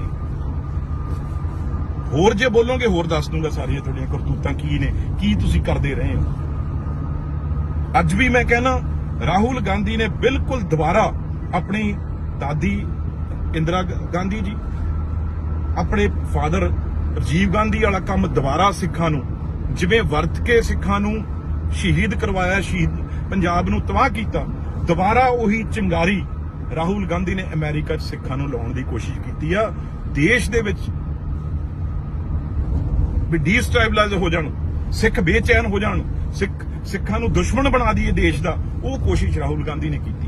ਹੋਰ ਜੇ ਬੋਲੋਗੇ, ਹੋਰ ਦੱਸ ਦੂੰਗਾ ਸਾਰੀਆਂ ਤੁਹਾਡੀਆਂ ਕਰਤੂਤਾਂ ਕੀ ਨੇ, ਕੀ ਤੁਸੀਂ ਕਰਦੇ ਰਹੇ ਹੋ। ਅੱਜ ਵੀ ਮੈਂ ਕਹਿਣਾ, ਰਾਹੁਲ ਗਾਂਧੀ ਨੇ ਬਿਲਕੁਲ ਦੁਬਾਰਾ ਆਪਣੀ ਦਾਦੀ ਇੰਦਰਾ ਗਾਂਧੀ ਜੀ, ਆਪਣੇ ਫਾਦਰ ਰਾਜੀਵ ਗਾਂਧੀ ਵਾਲਾ ਕੰਮ ਦੁਬਾਰਾ ਸਿੱਖਾਂ ਨੂੰ, ਜਿਵੇਂ ਵਰਤ ਕੇ ਸਿੱਖਾਂ ਨੂੰ ਸ਼ਹੀਦ ਕਰਵਾਇਆ, ਸ਼ਹੀਦ ਪੰਜਾਬ ਨੂੰ ਤਬਾਹ ਕੀਤਾ, ਦੁਬਾਰਾ ਉਹੀ ਚਿੰਗਾਰੀ ਰਾਹੁਲ ਗਾਂਧੀ ਨੇ ਅਮਰੀਕਾ 'ਚ ਸਿੱਖਾਂ ਨੂੰ ਲਾਉਣ ਦੀ ਕੋਸ਼ਿਸ਼ ਕੀਤੀ ਆ, ਦੇਸ਼ ਦੇ ਵਿੱਚ ਵੀ ਡੀਸਟੈਬਲਾਈਜ਼ ਹੋ ਜਾਣ, ਸਿੱਖ ਬੇਚੈਨ ਹੋ ਜਾਣ, ਸਿੱਖ ਸਿੱਖਾਂ ਨੂੰ ਦੁਸ਼ਮਣ ਬਣਾ ਦਈਏ ਦੇਸ਼ ਦਾ ਉਹ ਕੋਸ਼ਿਸ਼ ਰਾਹੁਲ ਗਾਂਧੀ ਨੇ ਕੀਤੀ।